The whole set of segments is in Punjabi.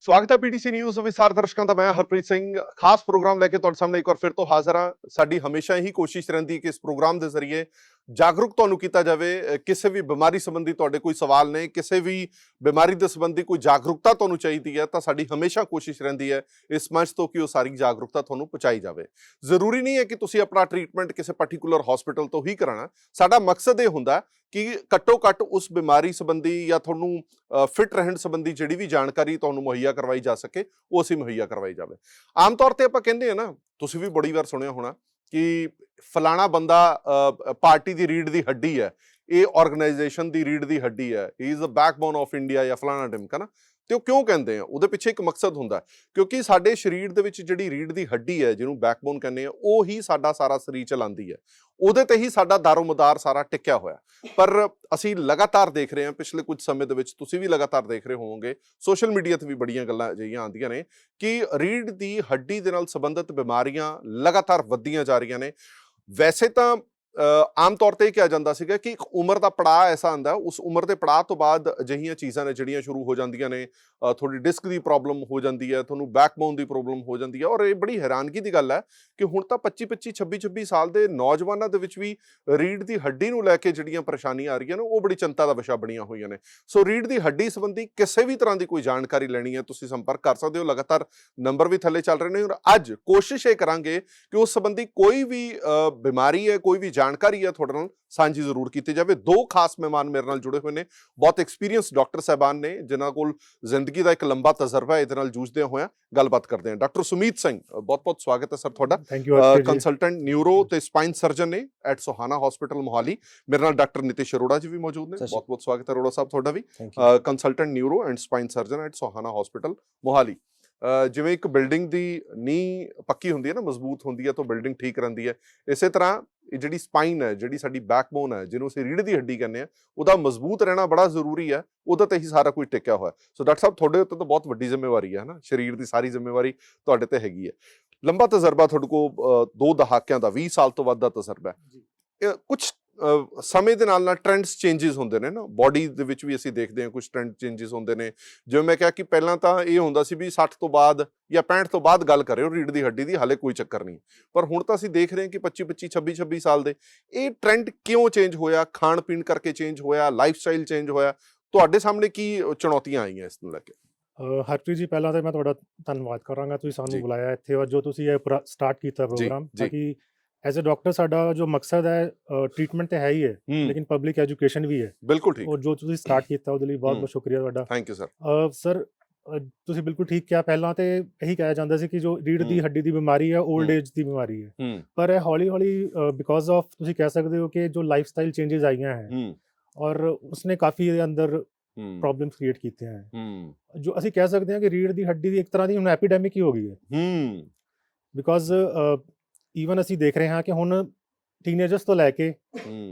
ਸਵਾਗਤ ਹੈ ਪੀਟੀਸੀ ਨਿਊਜ਼ ਵਿਸਾਰ ਦਰਸ਼ਕਾਂ ਦਾ, ਮੈਂ ਹਰਪ੍ਰੀਤ ਸਿੰਘ। ਖਾਸ ਪ੍ਰੋਗਰਾਮ ਲੈ ਕੇ ਤੁਹਾਡੇ ਸਾਹਮਣੇ ਇੱਕ ਵਾਰ ਫਿਰ ਤੋਂ ਹਾਜ਼ਰ ਹਾਂ। ਸਾਡੀ ਹਮੇਸ਼ਾ ਹੀ ਕੋਸ਼ਿਸ਼ ਰਹਿੰਦੀ ਕਿ ਇਸ ਪ੍ਰੋਗਰਾਮ ਦੇ ਜ਼ਰੀਏ ਜਾਗਰੂਕ ਤੁਹਾਨੂੰ ਕੀਤਾ ਜਾਵੇ ਕਿਸੇ ਵੀ ਬਿਮਾਰੀ ਸੰਬੰਧੀ ਤੁਹਾਡੇ ਕੋਈ ਸਵਾਲ ਨੇ, ਕਿਸੇ ਵੀ ਬਿਮਾਰੀ ਦੇ ਸੰਬੰਧੀ ਕੋਈ ਜਾਗਰੂਕਤਾ ਤੁਹਾਨੂੰ ਚਾਹੀਦੀ ਹੈ, ਤਾਂ ਸਾਡੀ ਹਮੇਸ਼ਾ ਕੋਸ਼ਿਸ਼ ਰਹਿੰਦੀ ਹੈ ਇਸ ਮੰਚ ਤੋਂ ਕਿ ਉਹ ਸਾਰੀ ਜਾਗਰੂਕਤਾ ਤੁਹਾਨੂੰ ਪਹੁੰਚਾਈ ਜਾਵੇ। ਜ਼ਰੂਰੀ ਨਹੀਂ ਹੈ ਕਿ ਤੁਸੀਂ ਆਪਣਾ ਟ੍ਰੀਟਮੈਂਟ ਕਿਸੇ ਪਾਰਟਿਕੂਲਰ ਹਸਪੀਟਲ ਤੋਂ ਹੀ ਕਰਾਣਾ ਸਾਡਾ ਮਕਸਦ ਇਹ ਹੁੰਦਾ ਕਿ ਘੱਟੋ ਘੱਟ ਉਸ ਬਿਮਾਰੀ ਸੰਬੰਧੀ ਜਾਂ ਤੁਹਾਨੂੰ ਫਿਟ ਰਹਿਣ ਸੰਬੰਧੀ ਜਿਹੜੀ ਵੀ ਜਾਣਕਾਰੀ ਤੁਹਾਨੂੰ ਮੁਹੱਈਆ ਕਰਵਾਈ ਜਾ ਸਕੇ, ਉਹ ਅਸੀਂ ਮੁਹੱਈਆ ਕਰਵਾਈ ਜਾਵੇ। ਆਮ ਤੌਰ ਤੇ ਆਪਾਂ ਕਹਿੰਦੇ ਆ ਨਾ, ਤੁਸੀਂ ਵੀ ਬੜੀ ਵਾਰ ਸੁਣਿਆ ਹੋਣਾ ਕਿ ਫਲਾਣਾ ਬੰਦਾ ਪਾਰਟੀ ਦੀ ਰੀੜ ਦੀ ਹੱਡੀ ਹੈ, ਇਹ ਆਰਗੇਨਾਈਜੇਸ਼ਨ ਦੀ ਰੀੜ ਦੀ ਹੱਡੀ ਹੈ he is the backbone of India ਜਾਂ ਫਲਾਣਾ ਟਿਮਕਾ ਨਾ ਤੇ ਉਹ ਕਿਉਂ ਕਹਿੰਦੇ ਆ? ਉਹਦੇ ਪਿੱਛੇ ਇੱਕ ਮਕਸਦ ਹੁੰਦਾ ਕਿਉਂਕਿ ਸਾਡੇ ਸਰੀਰ ਦੇ ਵਿੱਚ ਜਿਹੜੀ ਰੀੜ ਦੀ ਹੱਡੀ ਹੈ, ਜਿਹਨੂੰ ਬੈਕਬੋਨ ਕਹਿੰਦੇ ਆ, ਉਹ ਹੀ ਸਾਡਾ ਸਾਰਾ ਸਰੀਰ ਚਲਾਉਂਦੀ ਹੈ। ਉਹਦੇ ਤੇ ਹੀ ਸਾਡਾ ਦਾਰੋਮਦਾਰ ਸਾਰਾ ਟਿਕਿਆ ਹੋਇਆ ਪਰ ਅਸੀਂ ਲਗਾਤਾਰ ਦੇਖ ਰਹੇ ਹਾਂ, ਪਿਛਲੇ ਕੁਝ ਸਮੇਂ ਦੇ ਵਿੱਚ ਤੁਸੀਂ ਵੀ ਲਗਾਤਾਰ ਦੇਖ ਰਹੇ ਹੋਵੋਗੇ, ਸੋਸ਼ਲ ਮੀਡੀਆ ਤੇ ਵੀ ਬੜੀਆਂ ਗੱਲਾਂ ਅਜਿਹੀਆਂ ਆਉਂਦੀਆਂ ਨੇ ਕਿ ਰੀੜ ਦੀ ਹੱਡੀ ਦੇ ਨਾਲ ਸੰਬੰਧਿਤ ਬਿਮਾਰੀਆਂ ਲਗਾਤਾਰ ਵੱਧਦੀਆਂ ਜਾ ਰਹੀਆਂ ਨੇ। ਵੈਸੇ ਤਾਂ ਆਮ ਤੌਰ ਤੇ ਇਹ ਕਿਹਾ ਜਾਂਦਾ ਸੀਗਾ ਕਿ ਇੱਕ ਉਮਰ ਦਾ ਪੜਾਅ ਐਸਾ ਆਂਦਾ ਉਸ ਉਮਰ ਦੇ ਪੜਾਅ ਤੋਂ ਬਾਅਦ ਅਜਿਹੀਆਂ ਚੀਜ਼ਾਂ ਨੇ ਜਿਹੜੀਆਂ ਸ਼ੁਰੂ ਹੋ ਜਾਂਦੀਆਂ ਨੇ ਤੁਹਾਡੀ ਡਿਸਕ ਦੀ ਪ੍ਰੋਬਲਮ ਹੋ ਜਾਂਦੀ ਹੈ, ਤੁਹਾਨੂੰ ਬੈਕਬੋਨ ਦੀ ਪ੍ਰੋਬਲਮ ਹੋ ਜਾਂਦੀ ਹੈ ਔਰ ਇਹ ਬੜੀ ਹੈਰਾਨਗੀ ਦੀ ਗੱਲ ਹੈ ਕਿ ਹੁਣ ਤਾਂ 25 25 26 26 ਸਾਲ ਦੇ ਨੌਜਵਾਨਾਂ ਦੇ ਵਿੱਚ ਵੀ ਰੀੜ ਦੀ ਹੱਡੀ ਨੂੰ ਲੈ ਕੇ ਜਿਹੜੀਆਂ ਪਰੇਸ਼ਾਨੀਆਂ ਆ ਰਹੀਆਂ ਨੇ, ਉਹ ਬੜੀ ਚਿੰਤਾ ਦਾ ਵਿਸ਼ਾ ਬਣੀਆਂ ਹੋਈਆਂ ਨੇ। ਸੋ ਰੀੜ ਦੀ ਹੱਡੀ ਸੰਬੰਧੀ ਕਿਸੇ ਵੀ ਤਰ੍ਹਾਂ ਦੀ ਕੋਈ ਜਾਣਕਾਰੀ ਲੈਣੀ ਹੈ, ਤੁਸੀਂ ਸੰਪਰਕ ਕਰ ਸਕਦੇ ਹੋ, ਲਗਾਤਾਰ ਨੰਬਰ ਵੀ ਥੱਲੇ ਚੱਲ ਰਹੇ ਨੇ ਔਰ ਅੱਜ ਕੋਸ਼ਿਸ਼ ਇਹ ਕਰਾਂਗੇ ਕਿ ਉਸ ਸੰਬੰਧੀ ਕੋਈ ਵੀ ਬਿਮਾਰੀ ਹੈ, ਕੋਈ ਵੀ ਜਾਣਕਾਰੀ ਹੈ ਤੁਹਾਡੇ ਨਾਲ ਸਾਂਝੀ ਜ਼ਰੂਰ ਕੀਤੀ ਜਾਵੇ। ਦੋ ਖਾਸ ਮਹਿਮਾਨ ਮੇਰੇ ਨਾਲ ਜੁੜੇ ਹੋਏ ਨੇ ਬਹੁਤ ਐਕਸਪੀਰੀਅੰਸ ਡਾਕਟਰ ਸਾਹਿਬਾਨ ਨੇ ਜਿਨ੍ਹਾਂ ਕੋਲ ਜ਼ਿੰਦਗੀ ਦਾ ਇੱਕ ਲੰਬਾ ਤਜਰਬਾ ਹੈ ਇਹਦੇ ਨਾਲ ਜੂਝਦੇ ਹੋਇਆ ਗੱਲਬਾਤ ਕਰਦੇ ਹਾਂ। ਡਾਕਟਰ ਸੁਮੀਤ ਸਿੰਘ ਬਹੁਤ ਬਹੁਤ ਸਵਾਗਤ ਹੈ ਸਰ ਤੁਹਾਡਾ। ਕੰਸਲਟੈਂਟ ਨਿਊਰੋ ਤੇ ਸਪਾਈਨ ਸਰਜਨ ਨੇ ਐਟ ਸੋਹਾਣਾ ਹਸਪੀਟਲ ਮੋਹਾਲੀ। ਮੇਰੇ ਨਾਲ ਡਾਕਟਰ ਨਿਤਿਸ਼ ਅਰੋੜਾ ਜੀ ਵੀ ਮੌਜੂਦ ਨੇ। ਸਤਿ ਸ਼੍ਰੀ ਬਹੁਤ ਬਹੁਤ ਸਵਾਗਤ ਹੈ ਅਰੋੜਾ ਸਾਹਿਬ ਤੁਹਾਡਾ ਵੀ। Consultant neuro and spine surgeon at Sohana hospital Mohali. ਜਿਵੇਂ ਇੱਕ ਬਿਲਡਿੰਗ ਦੀ ਨੀਂਹ ਪੱਕੀ ਹੁੰਦੀ ਹੈ ਨਾ ਮਜ਼ਬੂਤ ਹੁੰਦੀ ਹੈ ਤਾਂ ਬਿਲਡਿੰਗ ਠੀਕ ਰਹਿੰਦੀ ਹੈ। ਇਸੇ ਤਰ੍ਹਾਂ ਇਹ ਜਿਹੜੀ ਸਪਾਈਨ ਹੈ ਜਿਹੜੀ ਸਾਡੀ ਬੈਕਬੋਨ ਹੈ ਜਿਹਨੂੰ ਅਸੀਂ ਰੀੜ੍ਹ ਦੀ ਹੱਡੀ ਕਹਿੰਦੇ ਆ ਉਹਦਾ ਮਜ਼ਬੂਤ ਰਹਿਣਾ ਬੜਾ ਜ਼ਰੂਰੀ ਹੈ ਉਹਦੇ ਤੇ ਹੀ ਸਾਰਾ ਕੁਝ ਟਿਕਿਆ ਹੋਇਆ। ਸੋ ਡਾਕਟਰ ਸਾਹਿਬ ਤੁਹਾਡੇ ਉੱਤੇ ਤਾਂ ਬਹੁਤ ਵੱਡੀ ਜ਼ਿੰਮੇਵਾਰੀ ਹੈ ਨਾ ਸਰੀਰ ਦੀ ਸਾਰੀ ਜ਼ਿੰਮੇਵਾਰੀ ਤੁਹਾਡੇ ਤੇ ਹੈਗੀ ਹੈ। ਲੰਬਾ ਤਜਰਬਾ ਤੁਹਾਡੇ ਕੋਲ ਦੋ ਦਹਾਕਿਆਂ ਦਾ 20 ਸਾਲ ਤੋਂ ਵੱਧ ਦਾ ਤਜਰਬਾ ਹੈ। ਕੁਝ ਸਮੇਂ ਦੇ ਨਾਲ ਨਾਲ ਟ੍ਰੈਂਡਸ ਚੇਂਜਸ ਹੁੰਦੇ ਨੇ ਨਾ। ਬਾਡੀ ਦੇ ਵਿੱਚ ਵੀ ਅਸੀਂ ਦੇਖਦੇ ਹਾਂ ਕੁਝ ਟ੍ਰੈਂਡ ਚੇਂਜਸ ਹੁੰਦੇ ਨੇ। ਜਿਵੇਂ ਮੈਂ ਕਿਹਾ ਕਿ ਪਹਿਲਾਂ ਤਾਂ ਇਹ ਹੁੰਦਾ ਸੀ ਵੀ 60 ਤੋਂ ਬਾਅਦ ਜਾਂ 65 ਤੋਂ ਬਾਅਦ ਗੱਲ ਕਰਿਓ ਰੀੜ ਦੀ ਹੱਡੀ ਦੀ ਹਾਲੇ ਕੋਈ ਚੱਕਰ ਨਹੀਂ। ਪਰ ਹੁਣ ਤਾਂ ਅਸੀਂ ਦੇਖ ਰਹੇ ਹਾਂ ਕਿ 25 25 26 26 ਸਾਲ ਦੇ ਇਹ ਟ੍ਰੈਂਡ ਕਿਉਂ ਚੇਂਜ ਹੋਇਆ? ਖਾਣ ਪੀਣ ਕਰਕੇ ਚੇਂਜ ਹੋਇਆ ਲਾਈਫ ਸਟਾਈਲ ਚੇਂਜ ਹੋਇਆ। ਤੁਹਾਡੇ ਸਾਹਮਣੇ ਕੀ ਚੁਣੌਤੀਆਂ ਆਈਆਂ ਇਸ ਨੂੰ ਲੈ ਕੇ? ਹਰਪ੍ਰੀਤ ਜੀ ਪਹਿਲਾਂ ਤਾਂ ਮੈਂ ਤੁਹਾਡਾ ਧੰਨਵਾਦ ਕਰਾਂਗਾ। ਤੁਸੀਂ। ਸਾਨੂੰ ਬੁਲਾਇਆ ਇੱਥੇ ਔਰ ਜੋ ਤੁਸੀਂ ਇਹ ਸਟਾਰਟ ਕੀਤਾ ਪ੍ਰੋਗਰਾਮ। ਤਾਂ ਕਿ ਐਜ਼ ਅ ਡਾਕਟਰ ਸਾਡਾ ਜੋ ਮਕਸਦ ਹੈ ਟ੍ਰੀਟਮੈਂਟ ਹੈ ਹੀ ਹੈ ਲੇਕਿਨ ਪਬਲਿਕ ਐਜੂਕੇਸ਼ਨ ਵੀ ਹੈ। ਬਿਲਕੁਲ ਠੀਕ। ਔਰ ਜੋ ਤੁਸੀਂ ਸਟਾਰਟ ਕੀਤਾ ਉਹਦੇ ਲਈ ਬਹੁਤ ਬਹੁਤ ਸ਼ੁਕਰੀਆ ਤੁਹਾਡਾ। ਥੈਂਕ ਯੂ ਸਰ ਸਰ ਤੁਸੀਂ ਬਿਲਕੁਲ ਠੀਕ ਕਿਹਾ। ਪਹਿਲਾਂ ਤੇ ਇਹੀ ਕਿਹਾ ਜਾਂਦਾ ਸੀ ਕਿ ਜੋ ਰੀੜ ਦੀ ਹੱਡੀ ਦੀ ਬਿਮਾਰੀ ਹੈ 올ਡ ਏਜ ਦੀ ਬਿਮਾਰੀ ਹੈ। ਪਰ ਇਹ ਹੌਲੀ ਹੌਲੀ ਬਿਕੋਜ਼ ਆਫ ਤੁਸੀਂ ਕਹਿ ਸਕਦੇ ਹੋ ਕਿ ਜੋ ਲਾਈਫ ਸਟਾਈਲ ਚੇਂजेस ਆਈਆਂ ਹੈ ਔਰ ਉਸਨੇ ਕਾਫੀ ਇਹਦੇ ਅੰਦਰ ਪ੍ਰੋਬਲਮਸ ਕ੍ਰੀਏਟ ਕੀਤੇ ਹਨ ਜੋ ਅਸੀਂ ਕਹਿ ਸਕਦੇ ਹਾਂ ਕਿ ਰੀੜ ਦੀ ਹੱਡੀ ਦੀ ਇੱਕ ਤਰ੍ਹਾਂ ਦੀ ਹੁਣ ਐਪੀਡੈਮਿਕ ਹੀ ਹੋ ਗਈ ਹੈ। ਬਿਕੋਜ਼ ਈਵਨ ਅਸੀਂ ਦੇਖ ਰਹੇ ਹਾਂ ਕਿ ਹੁਣ ਟੀਨੇਜਰਸ ਤੋਂ ਲੈ ਕੇ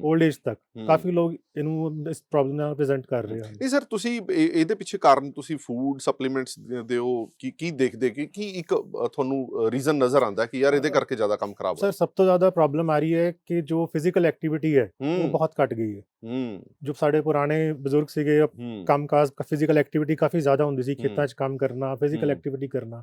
올ਡ ਏਜ ਤੱਕ। ਕਾਫੀ ਲੋਕ ਇਹਨੂੰ ਇਸ ਪ੍ਰੋਬਲਮ ਨਾਲ ਪ੍ਰੈਜ਼ੈਂਟ ਕਰ ਰਹੇ ਹਨ। ਇਹ ਸਰ ਤੁਸੀਂ ਇਹ- ਇਹਦੇ ਪਿੱਛੇ ਕਾਰਨ ਤੁਸੀਂ ਫੂਡ ਸਪਲੀਮੈਂਟਸ ਦਿਓ ਕੀ ਕੀ ਦੇਖਦੇ ਕਿ ਕੀ ਇੱਕ ਤੁਹਾਨੂੰ ਰੀਜ਼ਨ ਨਜ਼ਰ ਆਉਂਦਾ ਕਿ ਯਾਰ ਇਹਦੇ ਕਰਕੇ ਜ਼ਿਆਦਾ ਕੰਮ ਖਰਾਬ ਹੋ ਸਰ ਸਭ ਤੋਂ ਜ਼ਿਆਦਾ ਪ੍ਰੋਬਲਮ ਆ ਰਹੀ ਹੈ ਕਿ ਜੋ ਫਿਜ਼ੀਕਲ ਐਕਟੀਵਿਟੀ ਹੈ ਉਹ ਬਹੁਤ ਘਟ ਗਈ ਹੈ। ਜੋ ਸਾਡੇ ਪੁਰਾਣੇ ਬਜ਼ੁਰਗ ਸੀਗੇ ਕੰਮਕਾਜ ਫਿਜ਼ੀਕਲ ਐਕਟੀਵਿਟੀ ਕਾਫੀ ਜ਼ਿਆਦਾ ਹੁੰਦੀ ਸੀ। ਖੇਤਾਂ 'ਚ ਕੰਮ ਕਰਨਾ ਫਿਜ਼ੀਕਲ। ਐਕਟੀਵਿਟੀ ਕਰਨਾ।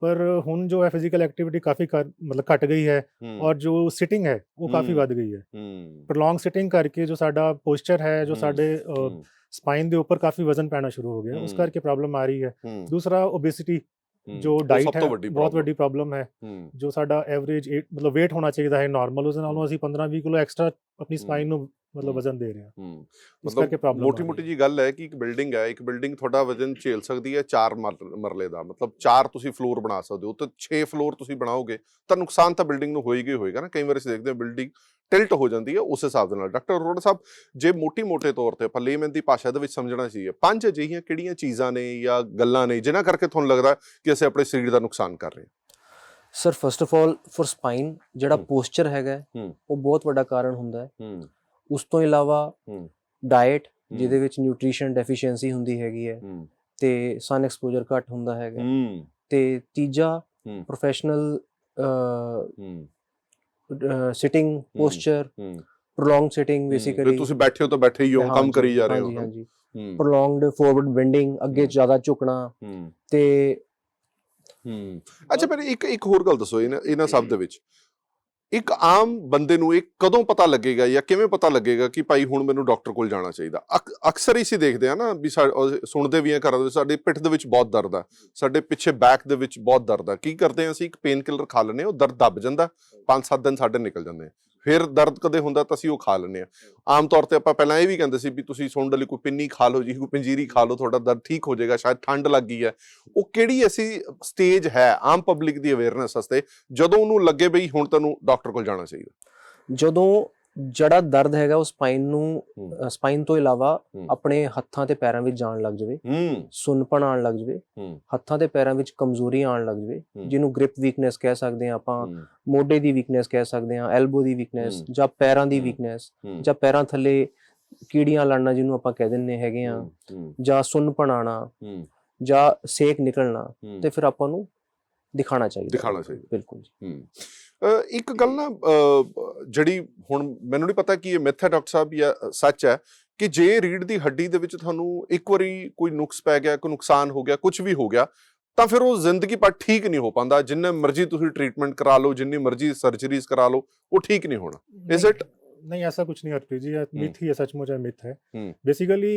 ਪਰ ਹੁਣ ਜੋ ਹੈ ਫਿਜ਼ੀਕਲ ਐਕਟੀਵਿਟੀ ਕਾਫੀ ਮਤਲਬ ਘਟ ਗਈ ਹੂੰ ਔਰ ਜੋ ਸਿਟਿੰਗ ਹੈ ਉਹ ਕਾਫੀ ਹੂੰ। ਵੱਧ ਗਈ ਹੈ ਹੂੰ ਪ੍ਰੋਲੋਂਗ ਸਿਟਿੰਗ ਕਰਕੇ ਜੋ ਸਾਡਾ ਪੋਸਚਰ ਹੈ ਜੋ ਹੂੰ। ਸਾਡੇ ਹੂੰ, ਸਪਾਈਨ ਦੇ ਉੱਪਰ ਕਾਫੀ ਵਜ਼ਨ ਪੈਣਾ ਸ਼ੁਰੂ ਹੋ ਗਿਆ ਉਸ ਹੂੰ। ਕਰਕੇ ਪ੍ਰੋਬਲਮ ਆ ਰਹੀ ਹੈ ਹੂੰ ਦੂਸਰਾ ਓਬੇਸਿਟੀ ਹੂੰ, ਜੋ ਉਹ ਡਾਈਟ ਸਭ ਹੈ ਤੋਂ ਵੱਡੀ ਬਹੁਤ problem। ਵੱਡੀ ਪ੍ਰੋਬਲਮ ਹੈ ਹੂੰ ਜੋ ਸਾਡਾ ਐਵਰੇਜ ਮਤਲਬ weight ਹੋਣਾ ਚਾਹੀਦਾ ਹੈ ਨਾਰਮਲ ਉਸ ਨਾਲੋਂ ਅਸੀਂ 15-20 ਕਿਲੋ ਐਕਸਟਰਾ ਆਪਣੀ ਸਪਾਈਨ ਨੂੰ ਮਤਲਬ ਹੂੰ। ਵਜ਼ਨ ਦੇ ਰਹੇ। ਹਾਂ। ਹੂੰ ਇਸ ਕਰਕੇ ਮਤਲਬ ਪ੍ਰੋਬਲਮ ਮੋਟੀ ਮੋਟੀ ਜੀ ਗੱਲ ਹੈ ਕਿ ਇੱਕ ਬਿਲਡਿੰਗ ਹੈ ਇੱਕ ਬਿਲਡਿੰਗ ਤੁਹਾਡਾ ਵਜ਼ਨ ਝੇਲ ਸਕਦੀ ਹੈ 4 ਮਰਲੇ ਦਾ। ਮਤਲਬ 4 ਤੁਸੀਂ ਫਲੋਰ ਬਣਾ ਸਕਦੇ ਹੋ ਤੇ 6 ਫਲੋਰ ਤੁਸੀਂ ਬਣਾਓਗੇ ਤਾਂ ਨੁਕਸਾਨ ਤਾਂ ਬਿਲਡਿੰਗ ਨੂੰ ਹੋਏਗਾ ਹੀ ਹੋਏਗਾ ਨਾ। ਕਈ ਵਾਰ ਅਸੀਂ ਦੇਖਦੇ ਹਾਂ ਬਿਲਡਿੰਗ ਟਿਲਟ ਹੋ ਜਾਂਦੀ ਹੈ ਉਸ ਹਿਸਾਬ ਦੇ ਨਾਲ। ਡਾਕਟਰ ਅਰੋੜਾ ਸਾਹਿਬ ਜੇ ਮੋਟੀ ਮੋਟੇ ਤੌਰ ਤੇ ਆਪਾਂ ਲੇਮਨ ਦੀ ਭਾਸ਼ਾ ਦੇ ਵਿੱਚ ਸਮਝਣਾ ਚਾਹੀਏ ਪੰਜ ਅਜਿਹੀਆਂ ਕਿਹੜੀਆਂ ਚੀਜ਼ਾਂ ਨੇ ਜਾਂ ਗੱਲਾਂ ਨੇ ਜਿਨ੍ਹਾਂ ਕਰਕੇ ਤੁਹਾਨੂੰ ਲੱਗਦਾ ਕਿ ਅਸੀਂ ਆਪਣੇ ਸਰੀਰ ਦਾ ਨੁਕਸਾਨ ਕਰ ਰਹੇ sir first of all for spine ਜਿਹੜਾ ਹੂੰ। ਪੋਸਚਰ ਹੈਗਾ ਹੈ, ਹੂੰ। ਉਹ ਬਹੁਤ ਵੱਡਾ ਕਾਰਨ ਹੁੰਦਾ ਹੈ ਹਾਂ। ਹੂੰ। ਉਸ ਤੋਂ ਇਲਾਵਾ। ਡਾਈਟ। ਜਿਹਦੇ ਵਿੱਚ ਨਿਊਟ੍ਰੀਸ਼ਨ ਡੈਫੀਸ਼ੀਐਂਸੀ ਹੁੰਦੀ ਹੈਗੀ ਹੈ ਤੇ ਸਨ ਐਕਸਪੋਜ਼ਰ ਘੱਟ ਹੁੰਦਾ ਹੈਗਾ। ਤੇ ਤੀਜਾ। Professional sitting posture prolong sitting basically ਤੁਸੀਂ ਬੈਠੇ ਹੋ ਤਾਂ ਬੈਠੇ ਹੀ ਹੋ ਕੰਮ ਕਰੀ ਜਾ ਰਹੇ ਹੋ ਹਾਂਜੀ। ਹਾਂਜੀ ਪ੍ਰੋਲੋਂਗਡ ਫਾਰਵਰਡ ਬੈਂਡਿੰਗ ਅੱਗੇ। ਜ਼ਿਆਦਾ ਝੁਕਣਾ ਤੇ ਹੂੰ। ਅੱਛਾ ਪਰ ਇੱਕ ਇੱਕ ਹੋਰ ਗੱਲ ਦੱਸੋ ਇਹਨਾਂ ਇਹਨਾਂ ਸਭ ਦੇ ਵਿੱਚ। ਇੱਕ ਆਮ ਬੰਦੇ ਨੂੰ ਇਹ ਕਦੋਂ ਪਤਾ ਲੱਗੇਗਾ ਜਾਂ ਕਿਵੇਂ ਪਤਾ ਲੱਗੇਗਾ ਕਿ ਭਾਈ ਹੁਣ ਮੈਨੂੰ ਡਾਕਟਰ ਕੋਲ ਜਾਣਾ ਚਾਹੀਦਾ? ਅਕ- ਅਕਸਰ ਹੀ ਅਸੀਂ ਦੇਖਦੇ ਆ ਨਾ ਵੀ ਸਾ- ਸੁਣਦੇ ਵੀ ਆ ਘਰਾਂ ਦੇ ਸਾਡੇ ਪਿੱਠ ਦੇ ਵਿੱਚ ਬਹੁਤ ਦਰਦ ਆ। ਸਾਡੇ ਪਿੱਛੇ ਬੈਕ ਦੇ ਵਿੱਚ ਬਹੁਤ ਦਰਦ ਆ। ਕੀ ਕਰਦੇ ਆ ਅਸੀਂ? ਇੱਕ ਪੇਨ ਕਿਲਰ ਖਾ ਲੈਂਦੇ ਹਾਂ, ਉਹ ਦਰਦ ਦੱਬ ਜਾਂਦਾ। 5-7 ਦਿਨ ਸਾਡੇ ਨਿਕਲ ਜਾਂਦੇ ਆ। ਫਿਰ ਦਰਦ ਕਦੇ ਹੁੰਦਾ ਤਾਂ ਅਸੀਂ ਉਹ ਖਾ ਲੈਂਦੇ ਆ ਆਮ ਤੌਰ ਤੇ ਆਪਾਂ ਪਹਿਲਾਂ ਇਹ ਵੀ ਕਹਿੰਦੇ ਸੀ ਵੀ ਤੁਸੀਂ ਸੁੰਡ ਲਈ ਕੋਈ ਪਿੰਨੀ ਖਾ ਲਓ ਜੀ, ਕੋਈ ਪੰਜੀਰੀ ਖਾ ਲਓ, ਤੁਹਾਡਾ ਦਰਦ ਠੀਕ ਹੋ ਜਾਏਗਾ, ਸ਼ਾਇਦ ਠੰਡ ਲੱਗ ਗਈ ਹੈ। ਉਹ ਕਿਹੜੀ ਐਸੀ ਸਟੇਜ ਹੈ ਆਮ ਪਬਲਿਕ ਦੀ ਅਵੇਅਰਨੈਸ ਵਾਸਤੇ, ਜਦੋਂ ਉਹਨੂੰ ਲੱਗੇ ਬਈ ਹੁਣ ਤੈਨੂੰ ਡਾਕਟਰ ਕੋਲ ਜਾਣਾ ਚਾਹੀਦਾ? ਜਦੋਂ ਜਿਹੜਾ ਦਰਦ ਹੈਗਾ ਉਹ ਸਪਾਈਨ ਨੂੰ। ਸਪਾਈਨ ਤੋਂ ਇਲਾਵਾ। ਆਪਣੇ ਹੱਥਾਂ ਤੇ ਪੈਰਾਂ ਵਿੱਚ ਜਾਣ ਲੱਗ ਜਾਵੇ ਸੁੰਨਪਣ ਆਉਣ ਲੱਗ ਜਾਵੇ ਹੱਥਾਂ ਤੇ ਪੈਰਾਂ ਵਿੱਚ ਕਮਜ਼ੋਰੀ ਆਉਣ ਲੱਗ ਜਾਵੇ। ਜਿਹਨੂੰ ਗ੍ਰਿਪ ਵੀਕਨੈਸ ਕਹਿ ਸਕਦੇ ਹਾਂ ਆਪਾਂ ਮੋਢੇ ਦੀ ਵੀਕਨੈਸ ਕਹਿ ਸਕਦੇ ਹਾਂ ਐਲਬੋ ਦੀ ਵੀਕਨੈਸ। ਜਾਂ ਪੈਰਾਂ ਦੀ। ਵੀਕਨੈਸ ਜਾਂ ਪੈਰਾਂ ਥੱਲੇ ਕੀੜੀਆਂ ਲੜਨਾ ਜਿਹਨੂੰ ਆਪਾਂ ਕਹਿ ਦਿੰਨੇ ਹੈਗੇ ਆ ਜਾਂ ਸੁੰਨਪਣ ਆਉਣਾ ਹੂੰ, ਜਾਂ ਸੇਕ ਨਿਕਲਣਾ ਤੇ ਫਿਰ ਆਪਾਂ ਨੂੰ ਦਿਖਾਣਾ ਚਾਹੀਦਾ ਦਿਖਾਉਣਾ ਚਾਹੀਦਾ। ਬਿਲਕੁਲ ਜੀ ਇੱਕ ਗੱਲ ਨਾ ਅ, ਜਿਹੜੀ ਹੁਣ ਮੈਨੂੰ ਨਹੀਂ ਪਤਾ ਕਿ ਇਹ ਮਿੱਥ ਹੈ ਡਾਕਟਰ ਸਾਹਿਬ ਜਾਂ ਸੱਚ ਹੈ ਕਿ ਜੇ ਰੀੜ ਦੀ ਹੱਡੀ ਦੇ ਵਿੱਚ ਤੁਹਾਨੂੰ ਇੱਕ ਵਾਰੀ ਕੋਈ ਨੁਕਸ ਪੈ ਗਿਆ ਕੋਈ ਨੁਕਸਾਨ ਹੋ ਗਿਆ ਕੁਝ ਵੀ ਹੋ ਗਿਆ ਤਾਂ ਫਿਰ ਉਹ ਜ਼ਿੰਦਗੀ ਭਰ ਠੀਕ ਨਹੀਂ ਹੋ ਪਾਉਂਦਾ ਜਿੰਨੇ ਮਰਜ਼ੀ ਤੁਸੀਂ ਟ੍ਰੀਟਮੈਂਟ ਕਰਾ ਲਓ ਜਿੰਨੀ ਮਰਜ਼ੀ ਸਰਜਰੀਜ਼ ਕਰਾ ਲਓ ਉਹ ਠੀਕ ਨਹੀਂ ਹੋਣਾ Is it- नहीं ऐसा कुछ नहीं हरप्रीत जी ये मिथ ही है सचमुच है मिथ है हम्म। बेसिकली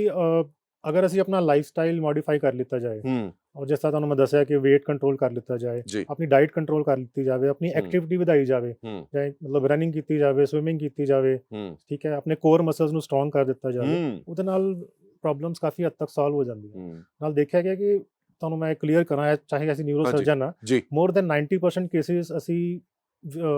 ਅਗਰ ਅਸੀਂ ਆਪਣਾ ਲਾਈਫਸਟਾਈਲ ਮੋਡੀਫਾਈ ਕਰ ਲਿੱਤਾ ਜਾਏ ਹੂੰ। ਔਰ ਜਿਸ ਤਰ੍ਹਾਂ ਤੁਹਾਨੂੰ ਮੈਂ ਦੱਸਿਆ ਕਿ weight ਕੰਟਰੋਲ ਕਰ ਲਿੱਤਾ ਜਾਏ ਜੀ। ਆਪਣੀ ਡਾਈਟ ਕੰਟਰੋਲ ਕਰ ਲਿੱਤੀ ਜਾਵੇ ਆਪਣੀ। ਐਕਟੀਵਿਟੀ ਵਧਾਈ ਜਾਵੇ ਹੂੰ। ਚਾਹੇ ਮਤਲਬ ਰਨਿੰਗ ਕੀਤੀ ਜਾਵੇ ਸਵਿਮਿੰਗ ਕੀਤੀ ਜਾਵੇ ਹੂੰ। ਠੀਕ ਹੈ ਆਪਣੇ ਕੋਰ ਮਸਲਸ ਨੂੰ ਸਟਰੋਂਗ ਕਰ ਦਿੱਤਾ ਜਾਵੇ ਹੂੰ। ਉਹਦੇ ਨਾਲ ਪ੍ਰੋਬਲਮਸ ਕਾਫੀ ਹੱਦ ਤੱਕ ਸੋਲਵ ਹੋ ਜਾਂਦੀਆਂ। ਹੂੰ। ਨਾਲ ਦੇਖਿਆ ਗਿਆ ਕਿ ਤੁਹਾਨੂੰ ਮੈਂ ਕਲੀਅਰ ਕਰਾਂ ਇਹ ਚਾਹੇ ਅਸੀਂ ਨਿਊਰੋ ਹਾਂਜੀ। ਸਰਜਨ ਆ ਜੀ। ਮੋਰ ਦੈਨ 90% ਕੇਸਿਸ ਅਸੀਂ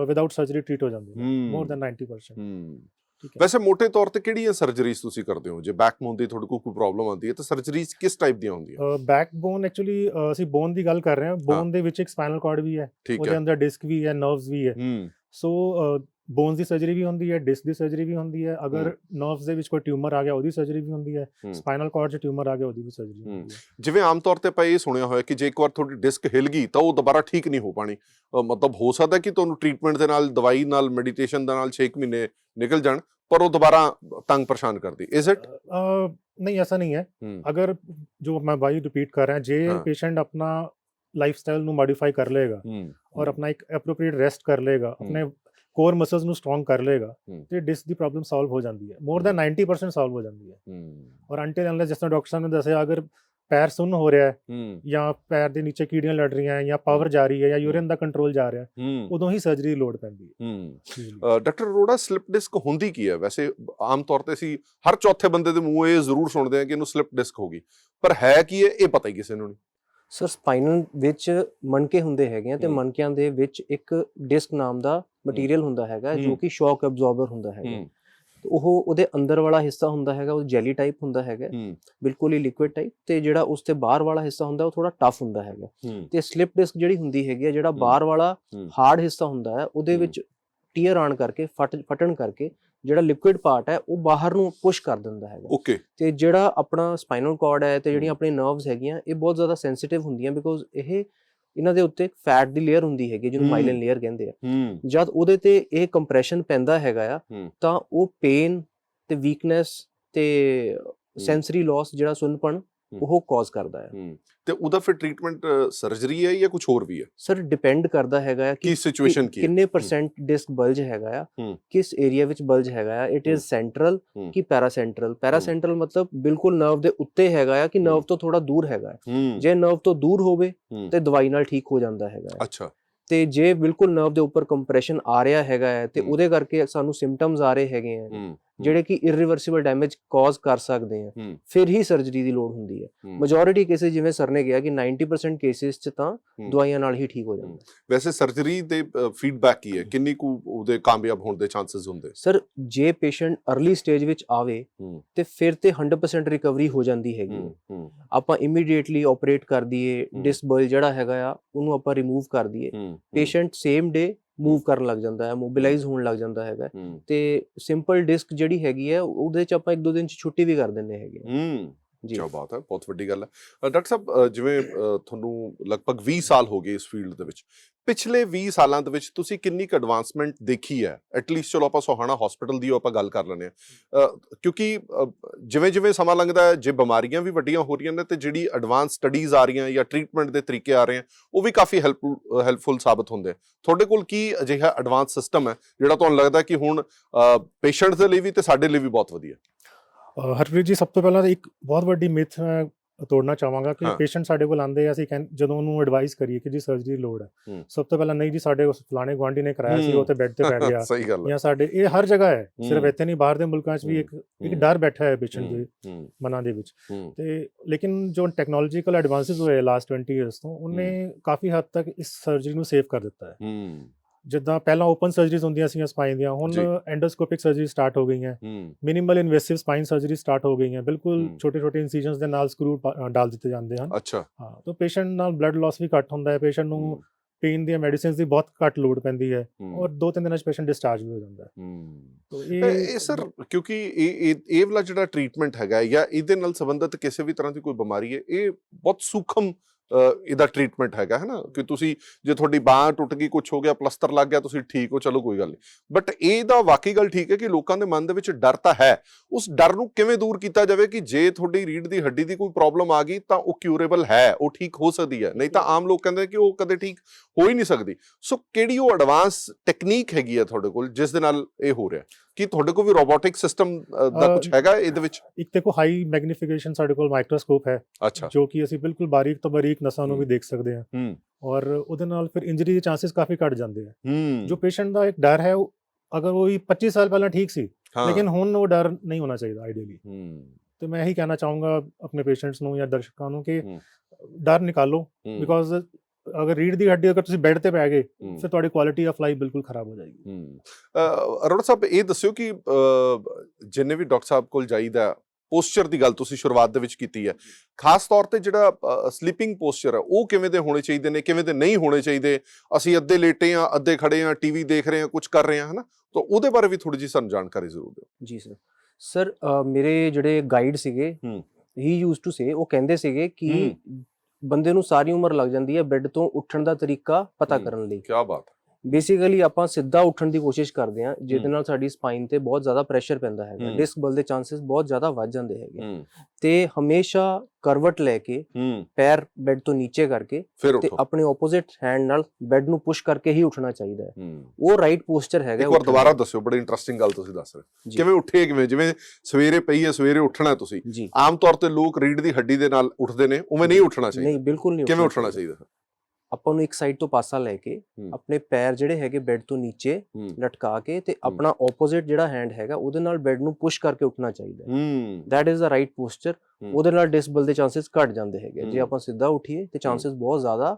ਵਿਦਆਊਟ ਸਰਜਰੀ ਟ੍ਰੀਟ ਹੋ ਜਾਂਦੇ ਹੂੰ। ਮੋਰ ਦੈਨ 90% ਹੂੰ ਠੀਕ ਹੈ। ਵੈਸੇ ਮੋٹے ਤੌਰ ਤੇ ਕਿਹੜੀਆਂ ਸਰਜਰੀਜ਼ ਤੁਸੀਂ ਕਰਦੇ ਹੋ? ਜੇ ਬੈਕਬੋਨ ਦੀ ਤੁਹਾਡੇ ਕੋਲ ਕੋਈ ਪ੍ਰੋਬਲਮ ਆਉਂਦੀ ਹੈ ਤਾਂ ਸਰਜਰੀਜ਼ ਕਿਸ ਟਾਈਪ ਦੀਆਂ ਹੁੰਦੀਆਂ? ਬੈਕਬੋਨ ਐਕਚੁਅਲੀ ਅਸੀਂ ਬੋਨ ਦੀ ਗੱਲ ਕਰ ਰਹੇ ਹਾਂ। ਬੋਨ ਦੇ ਵਿੱਚ ਇੱਕ ਸਪਾਈਨਲ ਕਾਰਡ ਵੀ ਹੈ। ਉਹਦੇ ਅੰਦਰ ਡਿਸਕ ਵੀ ਹੈ ਨਰਵਸ ਵੀ ਹੈ। ਹੂੰ। ਸੋ ਬੋਨਸ ਦੀ ਸਰਜਰੀ ਵੀ ਹੁੰਦੀ ਹੈ ਡਿਸਕ ਦੀ ਸਰਜਰੀ ਵੀ ਹੁੰਦੀ ਹੈ ਅਗਰ ਨਰਵਸ ਦੇ ਵਿੱਚ ਕੋਈ ਟਿਊਮਰ ਆ ਗਿਆ ਉਹਦੀ ਸਰਜਰੀ ਵੀ ਹੁੰਦੀ ਹੈ ਸਪਾਈਨਲ ਕਾਰਡ 'ਚ ਟਿਊਮਰ ਆ ਗਿਆ ਉਹਦੀ ਵੀ ਸਰਜਰੀ ਹੁੰਦੀ ਹੈ। ਜਿਵੇਂ ਆਮ ਤੌਰ ਤੇ ਭਾਈ ਇਹ ਸੁਣਿਆ ਹੋਇਆ ਕਿ ਜੇ ਇੱਕ ਵਾਰ ਤੁਹਾਡੀ ਡਿਸਕ ਹਿਲ ਗਈ ਤਾਂ ਉਹ ਦੁਬਾਰਾ ਠੀਕ ਨਹੀਂ ਹੋ ਪਾਣੀ। ਮਤਲਬ ਹੋ ਸਕਦਾ ਕਿ ਤੁਹਾਨੂੰ ਟ੍ਰੀਟਮੈਂਟ ਦੇ ਨਾਲ ਦਵਾਈ ਨਾਲ ਮੈਡੀਟੇਸ਼ਨ ਦੇ ਨਾਲ 6 ਮਹੀਨੇ ਨਿਕਲ ਜਾਣ ਪਰ ਉਹ ਦੁਬਾਰਾ ਤੰਗ ਪਰੇਸ਼ਾਨ ਕਰਦੀ। ਇਜ਼ ਇਟ ਨਹੀਂ ਐਸਾ ਨਹੀਂ ਹੈ। ਅਗਰ ਜੋ ਮੈਂ ਬਾਈ ਰਿਪੀਟ ਕਰ ਰਿਹਾ ਜੇ ਪੇਸ਼ੈਂਟ ਆਪਣਾ ਲਾਈਫ ਸਟਾਈਲ ਨੂੰ ਮੋਡੀਫਾਈ ਕਰ ਲੇਗਾ ਔਰ ਆਪਣਾ ਇੱਕ ਐਪਰੋਪ੍ਰੀਏਟ ਰੈਸਟ ਕਰ ਲੇਗਾ ਆਪਣੇ ਕੋਰ ਮਸਲਸ ਨੂੰ ਸਟਰੋਂਗ ਕਰ ਲਏਗਾ। ਤੇ ਡਿਸਕ ਦੀ ਪ੍ਰੋਬਲਮ ਸੋਲਵ ਹੋ ਜਾਂਦੀ ਹੈ। ਮੋਰ ਦੈਨ 90% ਸੋਲਵ ਹੋ ਜਾਂਦੀ ਹੈ। ਔਰ ਅੰਟਿਲ ਅਨਲੈਸ ਜਿਸ ਤਰ੍ਹਾਂ ਡਾਕਟਰ ਸਾਹਿਬ ਨੇ ਦੱਸਿਆ ਅਗਰ ਪੈਰ ਸੁੰਨ ਹੋ ਰਿਹਾ ਹੈ ਜਾਂ ਪੈਰ ਦੇ ਨੀਚੇ ਕੀੜੀਆਂ ਲੜ ਰਹੀਆਂ ਜਾਂ ਪਾਵਰ ਜਾ ਰਹੀ ਹੈ ਜਾਂ ਯੂਰਿਨ ਦਾ ਕੰਟਰੋਲ ਜਾ ਰਿਹਾ ਉਦੋਂ ਹੀ ਸਰਜਰੀ ਦੀ ਲੋੜ ਪੈਂਦੀ ਹੈ। ਡਾਕਟਰ ਅਰੋੜਾ ਸਲਿਪ ਡਿਸਕ ਹੁੰਦੀ ਕੀ ਹੈ? ਵੈਸੇ ਆਮ ਤੌਰ ਤੇ ਅਸੀਂ ਹਰ ਚੌਥੇ ਬੰਦੇ ਦੇ ਮੂੰਹੋਂ ਇਹ ਜ਼ਰੂਰ ਸੁਣਦੇ ਹਾਂ ਕਿ ਇਹਨੂੰ ਸਲਿਪ ਡਿਸਕ ਹੋ ਗਈ। ਪਰ ਹੈ ਕੀ ਹੈ? ਇਹ ਪਤਾ ਹੀ ਕਿਸੇ ਨੂੰ ਨਹੀਂ। ਸਰ ਸਪਾਈਨਲ ਵਿੱਚ ਮਣਕੇ ਹੁੰਦੇ ਹੈਗੇ ਆ ਤੇ। ਮਣਕਿਆਂ ਦੇ ਵਿੱਚ ਇੱਕ ਡਿਸਕ ਨਾਮ ਦਾ ਮਟੀਰੀਅਲ ਹੁੰਦਾ ਹੈਗਾ ਜੋ। ਕਿ ਸ਼ੌਕ ਐਬਜ਼ੌਰਬਰ ਹੁੰਦਾ ਹੈਗਾ ਉਹ ਉਹਦੇ ਅੰਦਰ ਵਾਲਾ ਹਿੱਸਾ ਹੁੰਦਾ ਹੈਗਾ ਉਹ ਜੈਲੀ ਟਾਈਪ ਹੁੰਦਾ ਹੈਗਾ ਬਿਲਕੁਲ ਹੀ ਲਿਕੁਇਡ ਟਾਈਪ ਤੇ ਜਿਹੜਾ ਉਸ ਤੇ ਬਾਹਰ ਵਾਲਾ ਹਿੱਸਾ ਹੁੰਦਾ ਉਹ ਥੋੜਾ ਟਫ ਹੁੰਦਾ ਹੈਗਾ ਤੇ ਸਲਿਪ ਡਿਸਕ ਜਿਹੜੀ ਹੁੰਦੀ ਹੈਗੀ ਆ ਜਿਹੜਾ। ਬਾਹਰ ਵਾਲਾ। ਹਾਰਡ ਹਿੱਸਾ ਹੁੰਦਾ ਹੈ ਉਹਦੇ। ਵਿੱਚ ਟੀਅਰ ਆਣ ਕਰਕੇ ਫਟ ਫਟਣ ਕਰਕੇ ਜਿਹੜਾ ਲਿਕੁਇਡ ਪਾਰਟ ਹੈ ਉਹ ਬਾਹਰ ਨੂੰ ਪੁਸ਼ ਕਰ ਦਿੰਦਾ ਹੈਗਾ ਓਕੇ ਤੇ ਜਿਹੜਾ ਆਪਣਾ ਸਪਾਈਨਲ ਕਾਰਡ ਹੈ ਤੇ ਜਿਹੜੀਆਂ। ਆਪਣੀ ਨਰਵਸ ਹੈਗੀਆਂ ਇਹ ਬਹੁਤ ਜ਼ਿਆਦਾ ਸੈਂਸਿਟਿਵ ਹੁੰਦੀਆਂ ਬਿਕੋਜ਼ ਇਹ ਇਹਨਾਂ ਦੇ ਉੱਤੇ ਫੈਟ ਦੀ ਲੇਅਰ ਹੁੰਦੀ ਹੈਗੀ ਜਿਹਨੂੰ। ਮਾਈਲਿਨ ਲੇਅਰ ਕਹਿੰਦੇ ਆ ਜਦ ਉਹਦੇ ਤੇ ਇਹ ਕੰਪਰੈਸ਼ਨ ਪੈਂਦਾ ਹੈਗਾ ਆ। ਤਾਂ ਉਹ ਪੇਨ ਤੇ ਵੀਕਨੈਸ ਤੇ ਸੈਂਸਰੀ ਲਾਸ ਜਿਹੜਾ ਸੁੰਨਪਣ ਹਮ। ਉਹ ਕਾਜ਼ ਕਰਦਾ ਹੈ। ਤੇ ਉਹਦਾ ਫਿਰ ਟ੍ਰੀਟਮੈਂਟ ਸਰਜਰੀ ਹੈ ਜਾਂ ਕੁਝ ਹੋਰ ਵੀ ਹੈ? ਸਰ ਡਿਪੈਂਡ ਕਰਦਾ ਹੈਗਾ ਕਿ ਸਿਚੁਏਸ਼ਨ ਕੀ ਕਿੰਨੇ ਪਰਸੈਂਟ ਡਿਸਕ ਬਲਜ ਹੈਗਾ ਆ। ਕਿਸ ਏਰੀਆ ਵਿੱਚ ਬਲਜ ਹੈਗਾ ਆ ਇਟ। Is central. ਕਿ ਪੈਰਾਸੈਂਟਰਲ ਪੈਰਾਸੈਂਟਰਲ ਮਤਲਬ ਬਿਲਕੁਲ ਨਰਵ ਦੇ ਉੱਤੇ ਹੈਗਾ ਆ ਕਿ ਨਰਵ ਤੋਂ ਥੋੜਾ ਦੂਰ ਹੈਗਾ ਜੇ ਨਰਵ ਤੋਂ ਦੂਰ ਹੋਵੇ। ਤੇ ਦਵਾਈ ਨਾਲ ਠੀਕ ਹੋ ਜਾਂਦਾ ਹੈਗਾ। ਅੱਛਾ। ਤੇ ਜੇ ਬਿਲਕੁਲ ਨਰਵ ਦੇ ਉੱਪਰ ਕੰਪਰੈਸ਼ਨ ਆ ਰਿਹਾ ਹੈਗਾ ਹੈ ਤੇ। ਉਹਦੇ ਕਰਕੇ ਸਾਨੂੰ ਸਿੰਪਟਮਸ ਆ ਰਹੇ ਹੈਗੇ ਆ ਜਿਹੜੇ ਕਿ ਇਰਰੀਵਰਸੀਬਲ ਡੈਮੇਜ ਕਾਜ਼ ਕਰ ਸਕਦੇ ਆ। ਫਿਰ ਹੀ ਸਰਜਰੀ ਦੀ ਲੋੜ ਹੁੰਦੀ ਹੈ। ਮੈਜੋਰਿਟੀ ਕੇਸਿਸ ਜਿਵੇਂ ਸਰ ਨੇ ਕਿਹਾ ਕਿ 90% ਕੇਸਿਸ ਚ ਤਾਂ। ਦਵਾਈਆਂ ਨਾਲ ਹੀ ਠੀਕ ਹੋ ਜਾਂਦਾ ਵੈਸੇ ਸਰਜਰੀ ਦੇ ਫੀਡਬੈਕ ਕੀ ਹੈ? ਕਿੰਨੀ ਕੁ ਉਹਦੇ ਕਾਮਯਾਬ ਹੋਣ ਦੇ ਚਾਂਸਸ ਹੁੰਦੇ? ਸਰ ਜੇ ਪੇਸ਼ੈਂਟ ਅਰਲੀ ਸਟੇਜ ਵਿੱਚ ਆਵੇ ਤੇ ਫਿਰ ਤੇ 100% ਰਿਕਵਰੀ ਹੋ ਜਾਂਦੀ ਹੈਗੀ ਆਪਾਂ ਇਮੀਡੀਏਟਲੀ ਆਪਰੇਟ ਕਰ ਦਈਏ। ਡਿਸਬਲ ਜਿਹੜਾ ਹੈਗਾ ਆ ਉਹਨੂੰ ਆਪਾਂ ਰਿਮੂਵ ਕਰ ਦਈਏ। ਪੇਸ਼ੈਂਟ ਸੇਮ ਡੇ ਮੂਵ ਕਰਨ ਲੱਗ ਜਾਂਦਾ ਹੈ ਮੋਬਿਲਾਈਜ਼ ਹੋਣ ਲੱਗ ਜਾਂਦਾ ਹੈਗਾ ਤੇ ਸਿੰਪਲ ਡਿਸਕ ਜਿਹੜੀ ਹੈਗੀ ਹੈ ਉਹਦੇ ਚ ਆਪਾਂ ਇੱਕ ਦੋ ਦਿਨ ਚ ਛੁੱਟੀ ਵੀ ਕਰ ਦਿੰਦੇ ਹੈਗੇ ਹੂੰ। ਜੀ। ਕੀ ਬਾਤ ਹੈ, ਬਹੁਤ ਵੱਡੀ ਗੱਲ ਹੈ। ਡਾਕਟਰ ਸਾਹਿਬ ਜਿਵੇਂ ਤੁਹਾਨੂੰ ਲਗਭਗ 20 ਸਾਲ ਹੋ ਗਏ ਇਸ ਫੀਲਡ ਦੇ ਵਿੱਚ। ਪਿਛਲੇ 20 ਸਾਲਾਂ ਦੇ ਵਿੱਚ ਤੁਸੀਂ ਕਿੰਨੀ ਕੁ ਐਡਵਾਂਸਮੈਂਟ ਦੇਖੀ ਹੈ? ਐਟਲੀਸਟ ਚਲੋ ਆਪਾਂ ਸੋਹਾਣਾ ਹਸਪੀਟਲ ਦੀ ਉਹ ਆਪਾਂ ਗੱਲ ਕਰ ਲੈਂਦੇ ਹਾਂ। ਕਿਉਂਕਿ ਜਿਵੇਂ ਜਿਵੇਂ ਸਮਾਂ ਲੰਘਦਾ ਹੈ, ਜੇ ਬਿਮਾਰੀਆਂ ਵੀ ਵੱਡੀਆਂ ਹੋ ਰਹੀਆਂ ਨੇ, ਤੇ ਜਿਹੜੀ ਐਡਵਾਂਸ ਸਟੱਡੀਜ਼ ਆ ਰਹੀਆਂ ਜਾਂ ਟ੍ਰੀਟਮੈਂਟ ਦੇ ਤਰੀਕੇ ਆ ਰਹੇ ਆ, ਉਹ ਵੀ ਕਾਫੀ ਹੈਲਪਫੁਲ ਹੈਲਪਫੁਲ ਸਾਬਤ ਹੁੰਦੇ ਆ। ਤੁਹਾਡੇ ਕੋਲ ਕੀ ਅਜਿਹਾ ਐਡਵਾਂਸ ਸਿਸਟਮ ਹੈ, ਜਿਹੜਾ ਤੁਹਾਨੂੰ ਲੱਗਦਾ ਕਿ ਹੁਣ ਪੇਸ਼ੈਂਟਸ ਦੇ ਲਈ ਵੀ ਤੇ ਸਾਡੇ ਲਈ ਵੀ ਬਹੁਤ ਵਧੀਆ? ਹਰਪ੍ਰੀਤ ਜੀ ਸਭ ਤੋਂ ਪਹਿਲਾਂ ਤਾਂ ਇੱਕ ਬਹੁਤ ਵੱਡੀ ਮਿਥ ਮੈਂ ਤੋੜਨਾ ਚਾਹਾਂਗਾ ਕਿ। ਪੇਸ਼ੈਂਟ ਸਾਡੇ ਕੋਲ ਆਂਦੇ ਆ ਅਸੀਂ ਜਦੋਂ ਉਹਨੂੰ ਐਡਵਾਈਸ ਕਰੀਏ ਕਿ ਜੀ ਸਰਜਰੀ ਦੀ ਲੋੜ ਹੈ। ਸਭ ਤੋਂ ਪਹਿਲਾਂ ਨਹੀਂ ਜੀ ਸਾਡੇ ਉਸ ਫਲਾਣੇ ਗੁਆਂਢੀ ਨੇ ਕਰਾਇਆ ਸੀ। ਉਹ ਤੇ ਬੈੱਡ ਤੇ ਪੈ ਗਿਆ ਜਾਂ ਸਾਡੇ ਇਹ ਹਰ ਜਗ੍ਹਾ ਹੈ ਸਿਰਫ। ਇੱਥੇ ਨਹੀਂ ਬਾਹਰ ਦੇ ਮੁਲਕਾਂ 'ਚ ਵੀ ਇੱਕ ਇੱਕ। ਡਰ ਬੈਠਾ ਹੈ ਪੇਸ਼ੈਂਟ ਦੇ ਮਨਾਂ ਦੇ ਵਿੱਚ ਤੇ ਲੇਕਿਨ ਜੋ ਟੈਕਨੋਲੋਜੀਕਲ ਐਡਵਾਂਸਸ ਹੋਏ ਲਾਸਟ 20 ਇਅਰਸ ਤੋਂ ਉਹਨੇ ਕਾਫੀ ਹੱਦ ਤੱਕ ਇਸ ਸਰਜਰੀ ਨੂੰ ਸੇਵ ਕਰ ਦਿੱਤਾ ਹੂੰ, ਜਿੱਦਾਂ ਪਹਿਲਾਂ ਓਪਨ ਸਰਜਰੀਜ਼ ਹੁੰਦੀਆਂ ਸੀਗੀਆਂ ਸਪਾਈਨ ਦੀਆਂ ਹੁਣ ਜੀ। ਐਂਡੋਸਕੋਪਿਕ ਸਰਜਰੀ ਸਟਾਰਟ ਹੋ ਗਈਆਂ। ਹੂੰ, minimal invasive spine surgery start ਹੋ ਗਈਆਂ। ਬਿਲਕੁਲ ਹੂੰ। ਛੋਟੇ ਛੋਟੇ ਇਨਸੀਜਨਸ ਦੇ ਨਾਲ ਸਕਰੂ ਡਾਲ ਦਿੱਤੇ ਜਾਂਦੇ ਹਨ। ਅੱਛਾ। ਹਾਂ ਤਾਂ ਪੇਸ਼ੈਂਟ ਨਾਲ ਬਲੱਡ ਲਾਸ ਵੀ ਘੱਟ ਹੁੰਦਾ ਹੈ। ਪੇਸ਼ੈਂਟ ਨੂੰ ਹੂੰ, ਪੇਨ ਦੀਆਂ ਮੈਡੀਸਿਨਸ ਦੀ ਬਹੁਤ ਘੱਟ ਲੋਡ ਪੈਂਦੀ ਹੈ ਹੂੰ, ਔਰ ਦੋ ਤਿੰਨ ਦਿਨਾਂ 'ਚ ਪੇਸ਼ੈਂਟ ਡਿਸਚਾਰਜ ਵੀ ਹੋ ਜਾਂਦਾ ਹੈ। ਹੂੰ। ਤਾਂ ਇਹ ਇਹ ਸਰ ਕਿਉਂਕਿ ਇਹ ਇਹ ਇਹ ਵਾਲਾ ਜਿਹੜਾ ਟ੍ਰੀਟਮੈਂਟ ਹੈਗਾ ਜਾਂ ਇਹਦੇ ਨਾਲ ਸੰਬੰਧਿਤ ਕਿਸੇ ਵੀ ਤਰ੍ਹਾਂ ਦੀ ਕੋਈ ਬਿਮਾਰੀ ਹੈ ਇਹ ਬਹੁਤ ਸੂਖਮ ਇਹਦਾ ਟ੍ਰੀਟਮੈਂਟ ਹੈਗਾ, ਹੈ ਨਾ? ਕਿ ਤੁਸੀਂ ਜੇ ਤੁਹਾਡੀ ਬਾਹ ਟੁੱਟ ਗਈ ਕੁਝ ਹੋ ਗਿਆ ਪਲਸਟਰ ਲੱਗ ਗਿਆ, ਤੁਸੀਂ ਠੀਕ ਹੋ, ਚਲੋ ਕੋਈ ਗੱਲ ਨਹੀਂ। ਬਟ ਇਹਦਾ ਵਾਕਈ ਗੱਲ ਠੀਕ ਹੈ ਕਿ ਲੋਕਾਂ ਦੇ ਮਨ ਦੇ ਵਿੱਚ ਡਰ ਤਾਂ ਹੈ। ਉਸ ਡਰ ਨੂੰ ਕਿਵੇਂ ਦੂਰ ਕੀਤਾ ਜਾਵੇ ਕਿ ਜੇ ਤੁਹਾਡੀ ਰੀੜ ਦੀ ਹੱਡੀ ਦੀ ਕੋਈ ਪ੍ਰੋਬਲਮ ਆ ਗਈ, ਤਾਂ ਉਹ ਕਿਊਰੇਬਲ ਹੈ, ਉਹ ਠੀਕ ਹੋ ਸਕਦੀ ਹੈ। ਨਹੀਂ ਤਾਂ ਆਮ ਲੋਕ ਕਹਿੰਦੇ ਕਿ ਉਹ ਕਦੇ ਠੀਕ ਹੋ ਹੀ ਨਹੀਂ ਸਕਦੀ। ਸੋ ਕਿਹੜੀ ਉਹ ਐਡਵਾਂਸ ਟੈਕਨੀਕ ਹੈਗੀ ਹੈ ਤੁਹਾਡੇ ਕੋਲ, ਜਿਸ ਦੇ ਨਾਲ ਇਹ ਹੋ ਰਿਹਾ? ਕੀ ਤੁਹਾਡੇ ਕੋਲ ਵੀ ਰੋਬੋਟਿਕ ਸਿਸਟਮ ਦਾ ਕੁਝ ਹੈਗਾ ਇਹਦੇ ਵਿੱਚ? ਇੱਕ ਦੇਖੋ ਹਾਈ ਮੈਗਨੀਫਿਕੇਸ਼ਨ ਸਾਡੇ ਕੋਲ ਮਾਈਕਰੋਸਕੋਪ ਹੈ ਜੋ ਕਿ ਅਸੀਂ ਬਿਲਕੁਲ ਬਾਰੀਕ ਤੋਂ ਬਾਰੀਕ ਨਸਾਂ ਨੂੰ ਵੀ। ਦੇਖ ਸਕਦੇ ਹਾਂ। ਔਰ ਉਹਦੇ ਨਾਲ ਫਿਰ ਇੰਜਰੀ ਦੇ ਚਾਂਸਸ ਕਾਫੀ ਘਟ ਜਾਂਦੇ ਆ। ਜੋ ਪੇਸ਼ੈਂਟ ਦਾ ਇੱਕ ਡਰ ਹੈ ਉਹ ਅਗਰ ਉਹ ਵੀ 25 ਸਾਲ ਪਹਿਲਾਂ ਠੀਕ ਸੀ ਲੇਕਿਨ ਹੁਣ ਉਹ ਡਰ ਨਹੀਂ ਹੋਣਾ ਚਾਹੀਦਾ ਆਈਡੀਅਲੀ ਤੇ ਮੈਂ ਇਹੀ ਕਹਿਣਾ ਚਾਹੂੰਗਾ ਆਪਣੇ ਪੇਸ਼ੈਂਟਸ ਨੂੰ ਜਾਂ ਦਰਸ਼ਕਾਂ ਨੂੰ ਕਿ। ਡਰ ਨਿਕਾਲੋ ਬਿਕੋਜ਼ ਅਗਰ ਰੀੜ ਦੀ ਹੱਡੀ ਅਗਰ ਤੁਸੀਂ ਬੈੱਡ ਤੇ ਪੈ ਗਏ ਫਿਰ ਤੁਹਾਡੀ ਕੁਆਲਿਟੀ ਆਫ ਲਾਈਫ ਬਿਲਕੁਲ ਖਰਾਬ ਹੋ ਜਾਏਗੀ। ਅਰੋੜਾ ਸਾਹਿਬ ਇਹ ਦੱਸਿਓ ਕਿ ਜਿੰਨੇ ਵੀ ਡਾਕਟਰ ਸਾਹਿਬ ਕੋਲ ਜਾਈਦਾ ਪੋਸਚਰ ਦੀ ਗੱਲ ਤੁਸੀਂ ਸ਼ੁਰੂਆਤ ਦੇ ਵਿੱਚ ਕੀਤੀ ਹੈ। ਖਾਸ ਤੌਰ ਤੇ ਜਿਹੜਾ ਸਲੀਪਿੰਗ ਪੋਸਚਰ ਹੈ ਉਹ ਕਿਵੇਂ ਦੇ ਹੋਣੇ ਚਾਹੀਦੇ ਨੇ ਕਿਵੇਂ ਦੇ ਨਹੀਂ ਹੋਣੇ ਚਾਹੀਦੇ? ਅਸੀਂ ਅੱਧੇ ਲੇਟੇ ਆ ਅੱਧੇ ਖੜੇ ਆ ਟੀਵੀ ਦੇਖ ਰਹੇ ਆ ਕੁਝ ਕਰ ਰਹੇ ਆ ਹਨਾ? ਤਾਂ ਉਹਦੇ ਬਾਰੇ ਵੀ ਥੋੜੀ ਜਿਹੀ ਸਾਨੂੰ ਜਾਣਕਾਰੀ ਜ਼ਰੂਰ ਦਿਓ। ਜੀ ਸਰ ਸਰ ਮੇਰੇ ਜਿਹੜੇ ਗਾਈਡ ਸੀਗੇ ਹੂੰ। ਹੀ ਯੂਜ਼ਡ ਟੂ ਸੇ ਉਹ ਕਹਿੰਦੇ ਸੀਗੇ ਕਿ ਬੰਦੇ ਨੂੰ ਸਾਰੀ ਉਮਰ ਲੱਗ ਜਾਂਦੀ ਹੈ ਬੈੱਡ ਤੋਂ ਉੱਠਣ ਦਾ ਤਰੀਕਾ ਪਤਾ। ਕਰਨ ਲਈ ਕੀ ਬਾਤ ਬੇਸਿਕਲੀ ਆਪਾਂ ਸਿੱਧਾ ਉੱਠਣ ਦੀ ਕੋਸ਼ਿਸ਼ ਕਰਦੇ ਹਾਂ ਜਿਹਦੇ। ਨਾਲ ਸਾਡੀ ਸਪਾਈਨ ਤੇ ਬਹੁਤ ਜ਼ਿਆਦਾ ਪ੍ਰੈਸ਼ਰ ਪੈਂਦਾ ਹੈਗਾ। ਡਿਸਕ ਬਲ ਦੇ ਚਾਂਸਸ ਬਹੁਤ ਜ਼ਿਆਦਾ ਵੱਧ ਜਾਂਦੇ ਹੈਗੇ। ਤੇ ਹਮੇਸ਼ਾ ਕਰਵਟ ਲੈ ਕੇ ਪੈਰ ਬੈੱਡ ਤੋਂ ਨੀਚੇ ਕਰਕੇ ਤੇ ਆਪਣੇ ਆਪੋਜ਼ਿਟ ਹੈਂਡ ਨਾਲ ਬੈੱਡ ਨੂੰ ਪੁਸ਼ ਕਰਕੇ ਹੀ ਉੱਠਣਾ ਚਾਹੀਦਾ ਹੈ। ਉਹ ਰਾਈਟ ਪੋਸਚਰ ਹੈਗਾ ਇੱਕ ਵਾਰ। ਦੁਬਾਰਾ ਦੱਸਿਓ ਬੜੀ ਇੰਟਰਸਟਿੰਗ ਗੱਲ ਤੁਸੀਂ ਦੱਸ ਰਹੇ। ਕਿਵੇਂ ਉੱਠੇ ਕਿਵੇਂ ਜਿਵੇਂ ਸਵੇਰੇ ਪਈ ਹੈ ਸਵੇਰੇ ਉੱਠਣਾ ਤੁਸੀਂ। ਆਮ ਤੌਰ ਤੇ ਲੋਕ ਰੀੜ ਦੀ ਹੱਡੀ ਦੇ ਨਾਲ ਉੱਠਦੇ ਨੇ ਉਵੇਂ ਨਹੀਂ ਉੱਠਣਾ ਚਾਹੀਦਾ। ਨਹੀਂ ਬਿਲਕੁਲ ਨਹੀਂ ਕਿਵੇਂ ਉੱਠਣਾ ਚਾਹੀਦਾ। ਆਪਾਂ ਨੂੰ ਇੱਕ ਸਾਈਡ ਤੋਂ ਪਾਸਾ ਲੈ ਕੇ। ਆਪਣੇ ਪੈਰ ਜਿਹੜੇ ਹੈਗੇ ਬੈੱਡ ਤੋਂ ਨੀਚੇ ਲਟਕਾ ਕੇ ਤੇ ਆਪਣਾ ਆਪੋਜ਼ਿਟ ਜਿਹੜਾ ਹੈਂਡ ਹੈਗਾ ਉਹਦੇ ਨਾਲ ਬੈੱਡ ਨੂੰ ਪੁਸ਼ ਕਰਕੇ ਉੱਠਣਾ ਚਾਹੀਦਾ ਹੈ that is the right posture. ਉਹਦੇ ਨਾਲ ਡਿਸਬਲ ਦੇ ਚਾਂਸਸ ਘਟ ਜਾਂਦੇ ਹੈਗੇ ਜੇ। ਆਪਾਂ ਸਿੱਧਾ ਉੱਠੀਏ ਤੇ ਚਾਂਸਸ ਬਹੁਤ ਜ਼ਿਆਦਾ।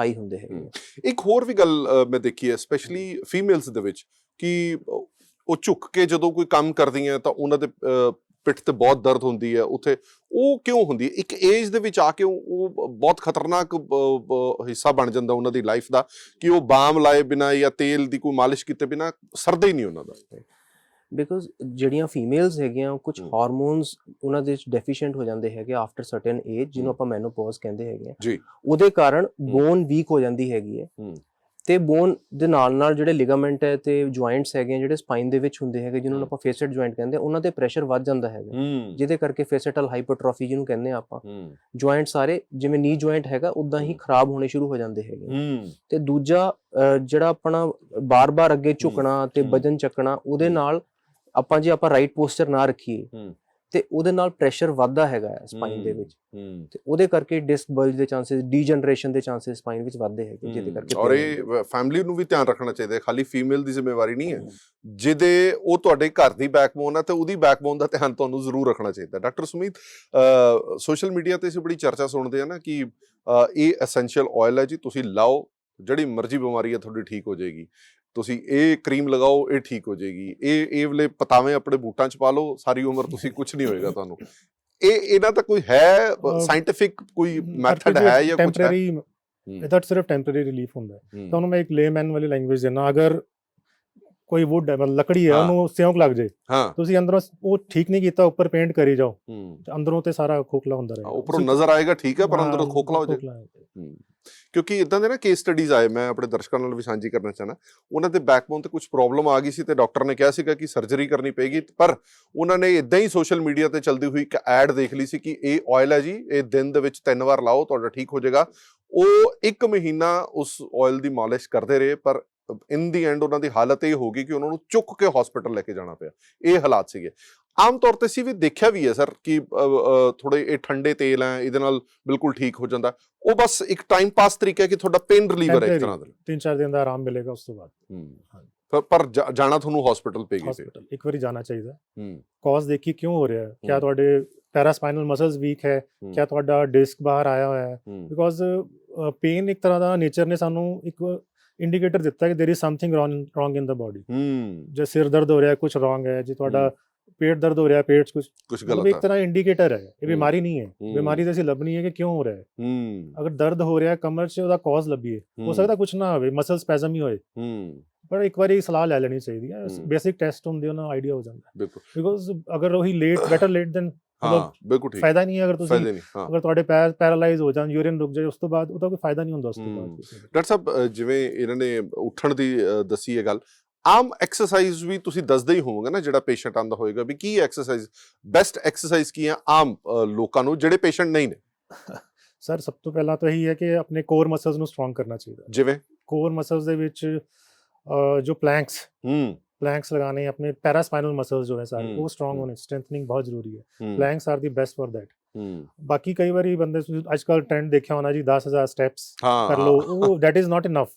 ਹਾਈ ਹੁੰਦੇ ਹੈਗੇ। ਇੱਕ ਹੋਰ ਵੀ ਗੱਲ ਮੈਂ ਦੇਖੀ ਹੈ ਸਪੈਸ਼ਲੀ ਫੀਮੇਲਸ ਦੇ ਵਿੱਚ ਕਿ ਉਹ- ਝੁੱਕ ਕੇ ਜਦੋਂ ਕੋਈ ਕੰਮ ਕਰਦੀਆਂ ਤਾਂ ਉਹਨਾਂ ਦੇ ਪਿੱਠ ਤੇ ਬਹੁਤ ਦਰਦ ਹੁੰਦੀ ਹੈ ਉੱਥੇ ਉਹ ਕਿਉਂ ਹੁੰਦੀ ਹੈ ਇੱਕ ਏਜ ਦੇ ਵਿੱਚ ਆ ਕੇ ਉਹ ਉਹ ਬਹੁਤ ਖਤਰਨਾਕ ਹਿੱਸਾ ਬਣ ਜਾਂਦਾ ਉਹਨਾਂ ਦੀ ਲਾਈਫ ਦਾ ਕਿ ਉਹ ਬਾਮ ਲਾਏ ਬਿਨਾ ਜਾਂ ਤੇਲ ਦੀ ਕੋਈ ਮਾਲਿਸ਼ ਕੀਤੇ ਬਿਨਾ ਸਰਦਾ ਹੀ ਨਹੀਂ ਉਹਨਾਂ ਦਾ ਬਿਕੋਜ਼ ਜਿਹੜੀਆਂ ਫੀਮੇਲਸ ਹੈਗੀਆਂ ਕੁਝ ਹੂੰ। ਹਾਰਮੋਨਸ ਉਹਨਾਂ ਦੇ ਵਿੱਚ ਡੈਫੀਸ਼ੀਐਂਟ ਹੋ ਜਾਂਦੇ ਹੈਗੇ ਆਫਟਰ ਸਰਟਨ ਏਜ ਜਿਹਨੂੰ। ਆਪਾਂ ਮੈਨੋਪੌਜ਼ ਕਹਿੰਦੇ ਹੈਗੇ ਆ ਜੀ। ਉਹਦੇ ਕਾਰਨ ਬੋਨ ਵੀਕ ਹੋ ਜਾਂਦੀ ਹੈਗੀ ਹੈ ਹੂੰ। ਤੇ ਬੋਨ ਦੇ ਨਾਲ ਨਾਲ ਜਿਹੜੇ ਲਿਗਾਮੈਂਟ ਹੈ ਤੇ ਜੁਆਇੰਟਸ ਹੈਗੇ ਜਿਹੜੇ ਸਪਾਈਨ ਦੇ ਵਿੱਚ ਹੁੰਦੇ ਹੈਗੇ ਜਿਹਨੂੰ। ਆਪਾਂ ਫੇਸਟ ਜੁਆਇੰਟ ਕਹਿੰਦੇ ਆ ਉਹਨਾਂ ਤੇ ਪ੍ਰੈਸ਼ਰ ਵੱਧ ਜਾਂਦਾ ਹੈਗਾ ਜਿਹਦੇ ਕਰਕੇ ਫੇਸਟਲ ਹਾਈਪਰਟ੍ਰੋਫੀ ਜਿਹਨੂੰ ਕਹਿੰਦੇ ਆ ਆਪਾਂ ਜੁਆਇੰਟ ਸਾਰੇ ਜਿਵੇਂ ਨੀ ਜੁਆਇੰਟ ਹੈਗਾ ਉਦਾਂ ਹੀ। ਖਰਾਬ ਹੋਣੇ ਸ਼ੁਰੂ ਹੋ ਜਾਂਦੇ ਹੈਗੇ ਤੇ ਦੂਜਾ ਜਿਹੜਾ ਆਪਣਾ ਬਾਰ-ਬਾਰ ਅੱਗੇ ਝੁਕਣਾ ਤੇ। ਵਜਨ ਚੱਕਣਾ ਉਹਦੇ। ਨਾਲ ਆਪਾਂ ਜੇ ਆਪਾਂ ਰਾਈਟ ਪੋਸਚਰ ਨਾ ਰੱਖੀਏ। ਤੇ ਉਹਦੇ ਨਾਲ ਪ੍ਰੈਸ਼ਰ ਵੱਧਦਾ ਹੈਗਾ ਸਪਾਈਨ ਦੇ। ਵਿੱਚ। ਤੇ ਉਹਦੇ ਕਰਕੇ ਡਿਸਕ ਬਲਜ ਦੇ ਚਾਂਸਸ ਡੀਜਨਰੇਸ਼ਨ ਦੇ ਚਾਂਸਸ ਸਪਾਈਨ ਵਿੱਚ ਵੱਧਦੇ ਹੈਗੇ ਜਿਹਦੇ ਕਰਕੇ ਔਰ। ਇਹ ਫੈਮਿਲੀ ਨੂੰ ਵੀ ਧਿਆਨ ਰੱਖਣਾ ਚਾਹੀਦਾ ਹੈ। ਖਾਲੀ ਫੀਮੇਲ ਦੀ ਜ਼ਿੰਮੇਵਾਰੀ ਨਹੀਂ ਹੈ। ਜਿਹਦੇ ਉਹ ਤੁਹਾਡੇ ਘਰ ਦੀ ਬੈਕਬੋਨ ਹੈ ਤੇ ਉਹਦੀ ਬੈਕਬੋਨ ਦਾ ਧਿਆਨ ਤੁਹਾਨੂੰ ਜ਼ਰੂਰ ਰੱਖਣਾ ਚਾਹੀਦਾ। ਡਾਕਟਰ ਸੁਮੀਤ ਸੋਸ਼ਲ ਮੀਡੀਆ ਤੇ ਅਸੀਂ ਬੜੀ ਚਰਚਾ ਸੁਣਦੇ ਆ ਨਾ ਕਿ ਇਹ ਐਸੈਂਸ਼ੀਅਲ ਆਇਲ ਹੈ ਜੀ ਤੁਸੀਂ ਲਾਓ ਜਿਹੜੀ ਮਰਜ਼ੀ ਬਿਮਾਰੀ ਹੈ ਤੁਹਾਡੀ ਠੀਕ ਹੋ ਜਾਏਗੀ। ਤੁਸੀਂ ਇਹ ਕਰੀਮ ਲਗਾਓ ਇਹ ਠੀਕ ਹੋ ਜਾਏਗੀ। ਇਹ ਇਹ ਵਾਲੇ ਪਤਾਵੇਂ ਆਪਣੇ ਬੂਟਾਂ 'ਚ ਪਾ ਲਓ ਸਾਰੀ ਉਮਰ ਤੁਸੀਂ ਕੁਝ ਨਹੀਂ ਹੋਏਗਾ ਤੁਹਾਨੂੰ। ਇਹ ਇਹਨਾਂ ਦਾ ਕੋਈ ਹੈ ਸਾਇੰਟਿਫਿਕ ਕੋਈ ਮੈਥਡ ਹੈ ਜਾਂ ਕੁਝ ਹੈ। ਇਹਦਾ ਸਿਰਫ ਟੈਂਪਰੇਰੀ ਰਿਲੀਫ ਹੁੰਦਾ ਹੈ। ਤੁਹਾਨੂੰ ਮੈਂ ਇੱਕ ਲੇਮੈਨ ਵਾਲੀ ਲੈਂਗੁਏਜ ਦੇਣਾ ਅਗਰ ਕੋਈ ਵੁੱਡ ਹੈ ਮਤਲਬ ਲੱਕੜੀ ਹੈ। ਉਹਨੂੰ ਸਿਉਂਕ ਲੱਗ ਜੇ ਹਾਂ। ਤੁਸੀਂ ਅੰਦਰੋਂ ਉਹ ਠੀਕ ਨਹੀਂ ਕੀਤਾ ਉੱਪਰ ਪੇਂਟ ਕਰੀ ਜਾਓ। ਤੇ ਅੰਦਰੋਂ ਤੇ ਸਾਰਾ ਖੋਖਲਾ ਹੁੰਦਾ ਰਹੇਗਾ। ਉੱਪਰੋਂ ਨਜ਼ਰ ਆਏਗਾ ਠੀਕ ਹੈ ਪਰ ਅੰਦਰੋਂ ਖੋਖਲਾ ਹੋ ਜਾਏ। ਹੈ। ਹੂੰ। ਕਿਉਂਕਿ ਇਦਾਂ ਦੇ ਨਾ ਕੇਸ ਸਟੱਡੀਜ਼ ਆਏ, ਮੈਂ ਆਪਣੇ ਦਰਸ਼ਕਾਂ ਨਾਲ ਵੀ ਸਾਂਝੀ ਕਰਨਾ ਚਾਹਨਾ ਉਹਨਾਂ ਦੇ ਬੈਕਬੋਨ ਤੇ ਕੁਝ ਪ੍ਰੋਬਲਮ ਆ ਗਈ ਸੀ ਤੇ ਡਾਕਟਰ ਨੇ ਕਿਹਾ ਸੀਗਾ ਕਿ ਸਰਜਰੀ ਕਰਨੀ ਪਏਗੀ, ਪਰ ਉਹਨਾਂ ਨੇ ਇਦਾਂ ਹੀ ਸੋਸ਼ਲ ਮੀਡੀਆ ਤੇ ਚੱਲਦੀ ਹੋਈ ਇੱਕ ਐਡ ਦੇਖ ਲਈ ਸੀ ਕਿ ਇਹ ਆਇਲ ਹੈ ਜੀ, ਇਹ ਦਿਨ ਦੇ ਵਿੱਚ ਤਿੰਨ ਵਾਰ ਲਾਓ, ਤੁਹਾਡਾ ਠੀਕ ਹੋ ਜਾਏਗਾ। ਉਹ ਇੱਕ ਮਹੀਨਾ ਉਸ ਆਇਲ ਦੀ ਮਾਲਿਸ਼ ਕਰਦੇ ਰਹੇ, ਪਰ ਇਨ ਦੀ ਐਂਡ ਉਹਨਾਂ ਦੀ ਹਾਲਤ ਇਹ ਹੋ ਗਈ ਕਿ ਉਹਨਾਂ ਨੂੰ ਚੁੱਕ ਕੇ ਹਸਪੀਟਲ ਲੈ ਕੇ ਜਾਣਾ ਪਿਆ। ਇਹ ਹਾਲਾਤ ਸੀਗੇ। ਆਮ ਤੌਰ ਤੇ ਸੀ ਵੀ ਦੇਖਿਆ ਵੀ ਹੈ ਸਰ ਕਿ ਥੋੜੇ ਇਹ ਠੰਡੇ ਤੇਲ ਹੈ ਇਹਦੇ ਨਾਲ ਬਿਲਕੁਲ ਠੀਕ ਹੋ ਜਾਂਦਾ ਉਹ ਬਸ ਇੱਕ ਟਾਈਮ ਪਾਸ ਤਰੀਕਾ ਹੈ ਕਿ ਤੁਹਾਡਾ ਪੇਨ ਰਿਲੀਵਰ ਹੈ ਇੱਕ ਤਰ੍ਹਾਂ ਦਾ ਤਿੰਨ ਚਾਰ ਦਿਨ ਦਾ ਆਰਾਮ ਮਿਲੇਗਾ ਉਸ ਤੋਂ ਬਾਅਦ ਹਾਂਜੀ। ਪਰ- ਪਰ ਜਾ- ਜਾਣਾ ਤੁਹਾਨੂੰ ਹਸਪੀਟਲ ਪਏਗੀ ਫਿਰ ਹਸਪੀਟਲ ਇੱਕ ਵਾਰੀ ਜਾਣਾ ਚਾਹੀਦਾ ਹੂੰ ਕਾਜ਼ ਦੇਖੀ ਕਿਉਂ ਹੋ ਰਿਹਾ ਹੈ ਕਿਆ ਹੂੰ। ਤੁਹਾਡੇ ਪੈਰਾਸਪਾਈਨਲ ਮਸਲਸ ਵੀਕ ਹੈ ਹੂੰ, ਕਿਆ ਤੁਹਾਡਾ ਡਿਸਕ ਬਾਹਰ ਆਇਆ ਹੋਇਆ ਹੈ ਹੂੰ, ਬਿਕੋਜ਼ ਪੇਨ ਇੱਕ ਤਰ੍ਹਾਂ ਦਾ ਨੇਚਰ ਨੇ ਸਾਨੂੰ ਇੱਕ ਇੰਡੀਕੇਟਰ ਦਿੱਤਾ ਕਿ there is something wrong in the body ਹੂੰ ਜੇ ਸਿਰ ਦਰਦ ਹੋ ਰਿਹਾ ਹੈ ਕੁਝ ਰੋਂਗ ਹੈ ਜੇ ਤੁਹਾਡਾ ਪੇਟ ਦਰਦ ਹੋ ਰਿਹਾ ਪੇਟ 'ਚ ਕੁਝ ਕੁਝ ਗਲਤ ਇੱਕ ਹੈ ਤਰ੍ਹਾਂ ਇੰਡੀਕੇਟਰ ਹੈ ਇਹ। ਬਿਮਾਰੀ ਨਹੀਂ ਹੈ। ਬਿਮਾਰੀ ਤਾਂ ਅਸੀਂ ਲੱਭਣੀ ਹੈ ਕਿ ਕਿਉਂ ਹੋ ਰਿਹਾ ਹੈ। ਹੂੰ। ਅਗਰ ਦਰਦ ਹੋ ਰਿਹਾ ਕਮਰ 'ਚ ਉਹਦਾ ਕਾਜ਼ ਲੱਭੀਏ। ਹੋ। ਸਕਦਾ ਕੁਝ ਨਾ ਹੋਵੇ ਮਸਲ ਸਪੈਜ਼ਮ ਹੀ ਹੋਏ। ਹੂੰ। ਪਰ ਇੱਕ ਵਾਰੀ ਸਲਾਹ ਲੈ ਲੈਣੀ ਚਾਹੀਦੀ ਹੈ। ਬੇਸਿਕ ਟੈਸਟ ਹੁੰਦੇ ਉਹਨਾਂ ਆਈਡੀਆ ਹੋ ਜਾਂਦਾ ਬਿਲਕੁਲ। ਬਿਕੋਜ਼ ਅਗਰ ਉਹੀ ਲੇਟ ਬੈਟਰ ਲੇਟ ਦੈਨ ਹਾਂ ਬਿਲਕੁਲ ਠੀਕ। ਫਾਇਦਾ ਨਹੀਂ ਹੈ ਅਗਰ ਤੁਸੀਂ ਫਾਇਦੇ ਨਹੀਂ ਹਾਂ। ਅਗਰ ਤੁਹਾਡੇ ਪੈਰ ਪੈਰਾਲਾਈਜ਼ ਹੋ ਜਾਣ ਯੂਰਿਨ ਰੁਕ ਜਾਏ ਉਸ ਤੋਂ ਬਾਅਦ ਉਹਦਾ ਕੋਈ ਫਾਇਦਾ ਨਹੀਂ ਹੁੰਦਾ ਉਸ ਤੋਂ। ਬਾਅਦ। ਡਾਕਟਰ ਸਾਹਿਬ ਜਿਵੇਂ ਇਹਨਾਂ ਨੇ ਉੱਠਣ ਦੀ ਦੱਸੀ ਹੈ ਗੱਲ ਆਮ ਐਕਸਰਸਾਈਜ਼ ਵੀ ਤੁਸੀਂ ਦੱਸਦੇ ਹੀ ਹੋਵੋਗੇ ਨਾ ਜਿਹੜਾ ਪੇਸ਼ੈਂਟ ਆਂਦਾ ਹੋਏਗਾ ਵੀ ਕੀ ਐਕਸਰਸਾਈਜ਼ ਬੈਸਟ ਐਕਸਰਸਾਈਜ਼ ਕੀ ਆ ਆਮ ਲੋਕਾਂ ਨੂੰ ਜਿਹੜੇ ਪੇਸ਼ੈਂਟ ਨਹੀਂ ਨੇ? ਸਰ ਸਭ ਤੋਂ ਪਹਿਲਾਂ ਤਾਂ ਇਹੀ ਹੈ ਕਿ ਆਪਣੇ ਕੋਰ ਮਸਲਸ ਨੂੰ ਸਟਰੋਂਗ ਕਰਨਾ ਚਾਹੀਦਾ ਜਿਵੇਂ? ਕੋਰ ਮਸਲਸ ਦੇ ਵਿੱਚ ਜੋ ਪਲੈਂਕਸ ਹੂੰ। ਪਲੈਂਕਸ ਲਗਾਣੇ ਆਪਣੇ ਪੈਰਾਸਪਾਈਨਲ ਮਸਲਸ ਜੋ ਹੈ ਸਾਰੇ ਉਹ ਸਟਰੋਂਗ ਹੋਣੇ ਸਟਰੈਂਥਨਿੰਗ ਬਹੁਤ ਜ਼ਰੂਰੀ ਹੈ। Planks are the best for that ਬਾਕੀ ਕਈ ਵਾਰੀ ਬੰਦੇ ਅੱਜ ਕੱਲ ਟ੍ਰੈਂਡ ਦੇਖਿਆ ਹੋਣਾ ਜੀ 10000 ਸਟੈਪਸ ਕਰ ਲਓ ਉਹ ਥੈਟ ਇਜ਼ ਨਾਟ ਇਨਫ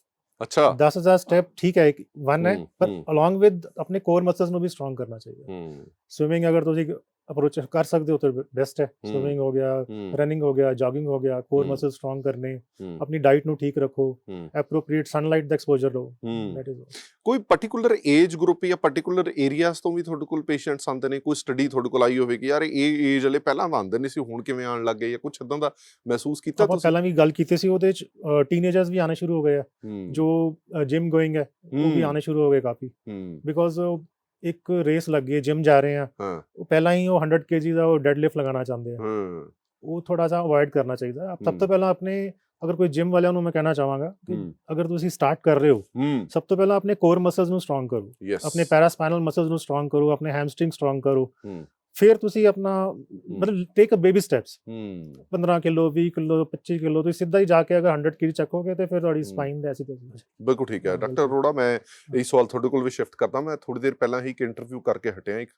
ਅੱਛਾ 10000 ਸਟੈਪ ਠੀਕ ਹੈ ਵਨ ਹੈ ਪਰ along with ਆਪਣੇ ਕੋਰ ਮਸਲਸ ਨੂੰ ਵੀ ਸਟਰੋਂਗ ਕਰਨਾ ਚਾਹੀਦਾ ਹੂੰ ਸਵਿਮਿੰਗ ਅਗਰ ਤੁਸੀਂ ਅਪਰੋਚ ਕਰ ਸਕਦੇ ਹੋ ਤਾਂ ਬੈਸਟ ਹੈ। ਸਵਿਮਿੰਗ ਹੋ ਗਿਆ ਰਨਿੰਗ ਹੋ ਗਿਆ ਜੋਗਿੰਗ ਹੋ ਗਿਆ ਕੋਰ। ਮਸਲ ਸਟਰੋਂਗ ਕਰਨੇ ਆਪਣੀ ਡਾਈਟ ਨੂੰ ਠੀਕ ਰੱਖੋ ਐਪਰੋਪ੍ਰੀਏਟ ਸਨਲਾਈਟ ਦਾ ਐਕਸਪੋਜ਼ਰ ਲਓ is all. ਕੋਈ ਪਾਰਟਿਕੂਲਰ ਏਜ ਗਰੁੱਪ ਜਾਂ ਪਾਰਟਿਕੂਲਰ ਏਰੀਆਜ਼ ਤੋਂ ਵੀ ਤੁਹਾਡੇ ਕੋਲ ਪੇਸ਼ੈਂਟਸ ਆਉਂਦੇ ਨੇ ਕੋਈ ਸਟੱਡੀ ਤੁਹਾਡੇ ਕੋਲ ਆਈ ਹੋਵੇ ਕਿ ਯਾਰ ਇਹ ਏਜ ਵਾਲੇ ਪਹਿਲਾਂ ਆਉਂਦੇ ਨਹੀਂ ਸੀ ਹੁਣ ਕਿਵੇਂ ਆਉਣ ਲੱਗ ਗਏ ਜਾਂ ਕੁਝ ਇਦਾਂ ਦਾ ਮਹਿਸੂਸ ਕੀਤਾ ਤੁਸੀਂ? ਪਹਿਲਾਂ ਵੀ ਗੱਲ ਕੀਤੀ ਸੀ ਉਹਦੇ ਚ ਟੀਨੇਜਰਸ ਵੀ ਆਣੇ ਸ਼ੁਰੂ ਹੋ ਗਏ ਆ। ਜੋ ਜਿਮ ਗੋਇੰਗ ਹੈ ਉਹ ਵੀ ਆਣੇ ਸ਼ੁਰੂ ਹੋ ਗਏ ਕਾਫੀ। ਬਿਕੋਜ਼ ਇੱਕ ਰੇਸ ਲੱਗੀ ਹੈ ਜਿਮ ਜਾ ਰਹੇ ਆ ਹਾਂ। ਉਹ ਪਹਿਲਾਂ ਹੀ ਉਹ 100 ਕੇਜੀ ਦਾ ਉਹ ਡੈਡ ਲਿਫਟ ਲਗਾਉਣਾ ਚਾਹੁੰਦੇ ਆ। ਹਾਂ। ਉਹ ਥੋੜਾ ਜਿਹਾ ਅਵੋਇਡ ਕਰਨਾ ਚਾਹੀਦਾ। ਹੈ। ਸਭ। ਤੋਂ ਪਹਿਲਾਂ ਆਪਣੇ ਅਗਰ ਕੋਈ ਜਿਮ ਵਾਲਿਆਂ ਨੂੰ ਮੈਂ ਕਹਿਣਾ ਚਾਹਾਂਗਾ ਕਿ ਅਗਰ ਤੁਸੀਂ ਸਟਾਰਟ ਕਰ ਰਹੇ ਹੋ ਸਭ ਤੋਂ ਪਹਿਲਾਂ ਆਪਣੇ ਕੋਰ ਮਸਲਸ ਨੂੰ ਸਟਰੋਂਗ ਕਰੋ। ਆਪਣੇ ਪੈਰਾਸਪਾਈਨਲ ਮਸਲਸ ਨੂੰ ਸਟਰੋਂਗ ਕਰੋ ਆਪਣੇ ਹੈਮਸਟ੍ਰਿੰਗ ਸਟਰੋਂਗ ਕਰੋ। ਫਿਰ ਤੁਸੀਂ ਆਪਣਾ ਮਤਲਬ ਟੇਕ ਅ ਬੇਬੀ ਸਟੈਪਸ ਹੂੰ। 15 ਕਿਲੋ 20 ਕਿਲੋ 25 ਕਿਲੋ ਤੁਸੀਂ ਸਿੱਧਾ ਹੀ ਜਾ ਕੇ ਅਗਰ 100 ਕਿਲੋ ਚੱਕੋਗੇ ਤੇ ਫਿਰ ਤੁਹਾਡੀ। ਸਪਾਈਨ ਦੇ ਐਸੀ ਤੈਸੀ ਬਿਲਕੁਲ ਠੀਕ ਹੈ। ਡਾਕਟਰ। ਅਰੋੜਾ ਮੈਂ ਇਹ ਸਵਾਲ ਤੁਹਾਡੇ ਕੋਲ ਵੀ ਸ਼ਿਫਟ ਕਰਦਾ। ਮੈਂ ਥੋੜੀ ਦੇਰ ਪਹਿਲਾਂ ਹੀ ਇੱਕ ਇੰਟਰਵਿਊ ਕਰਕੇ ਹਟਿਆ। ਇੱਕ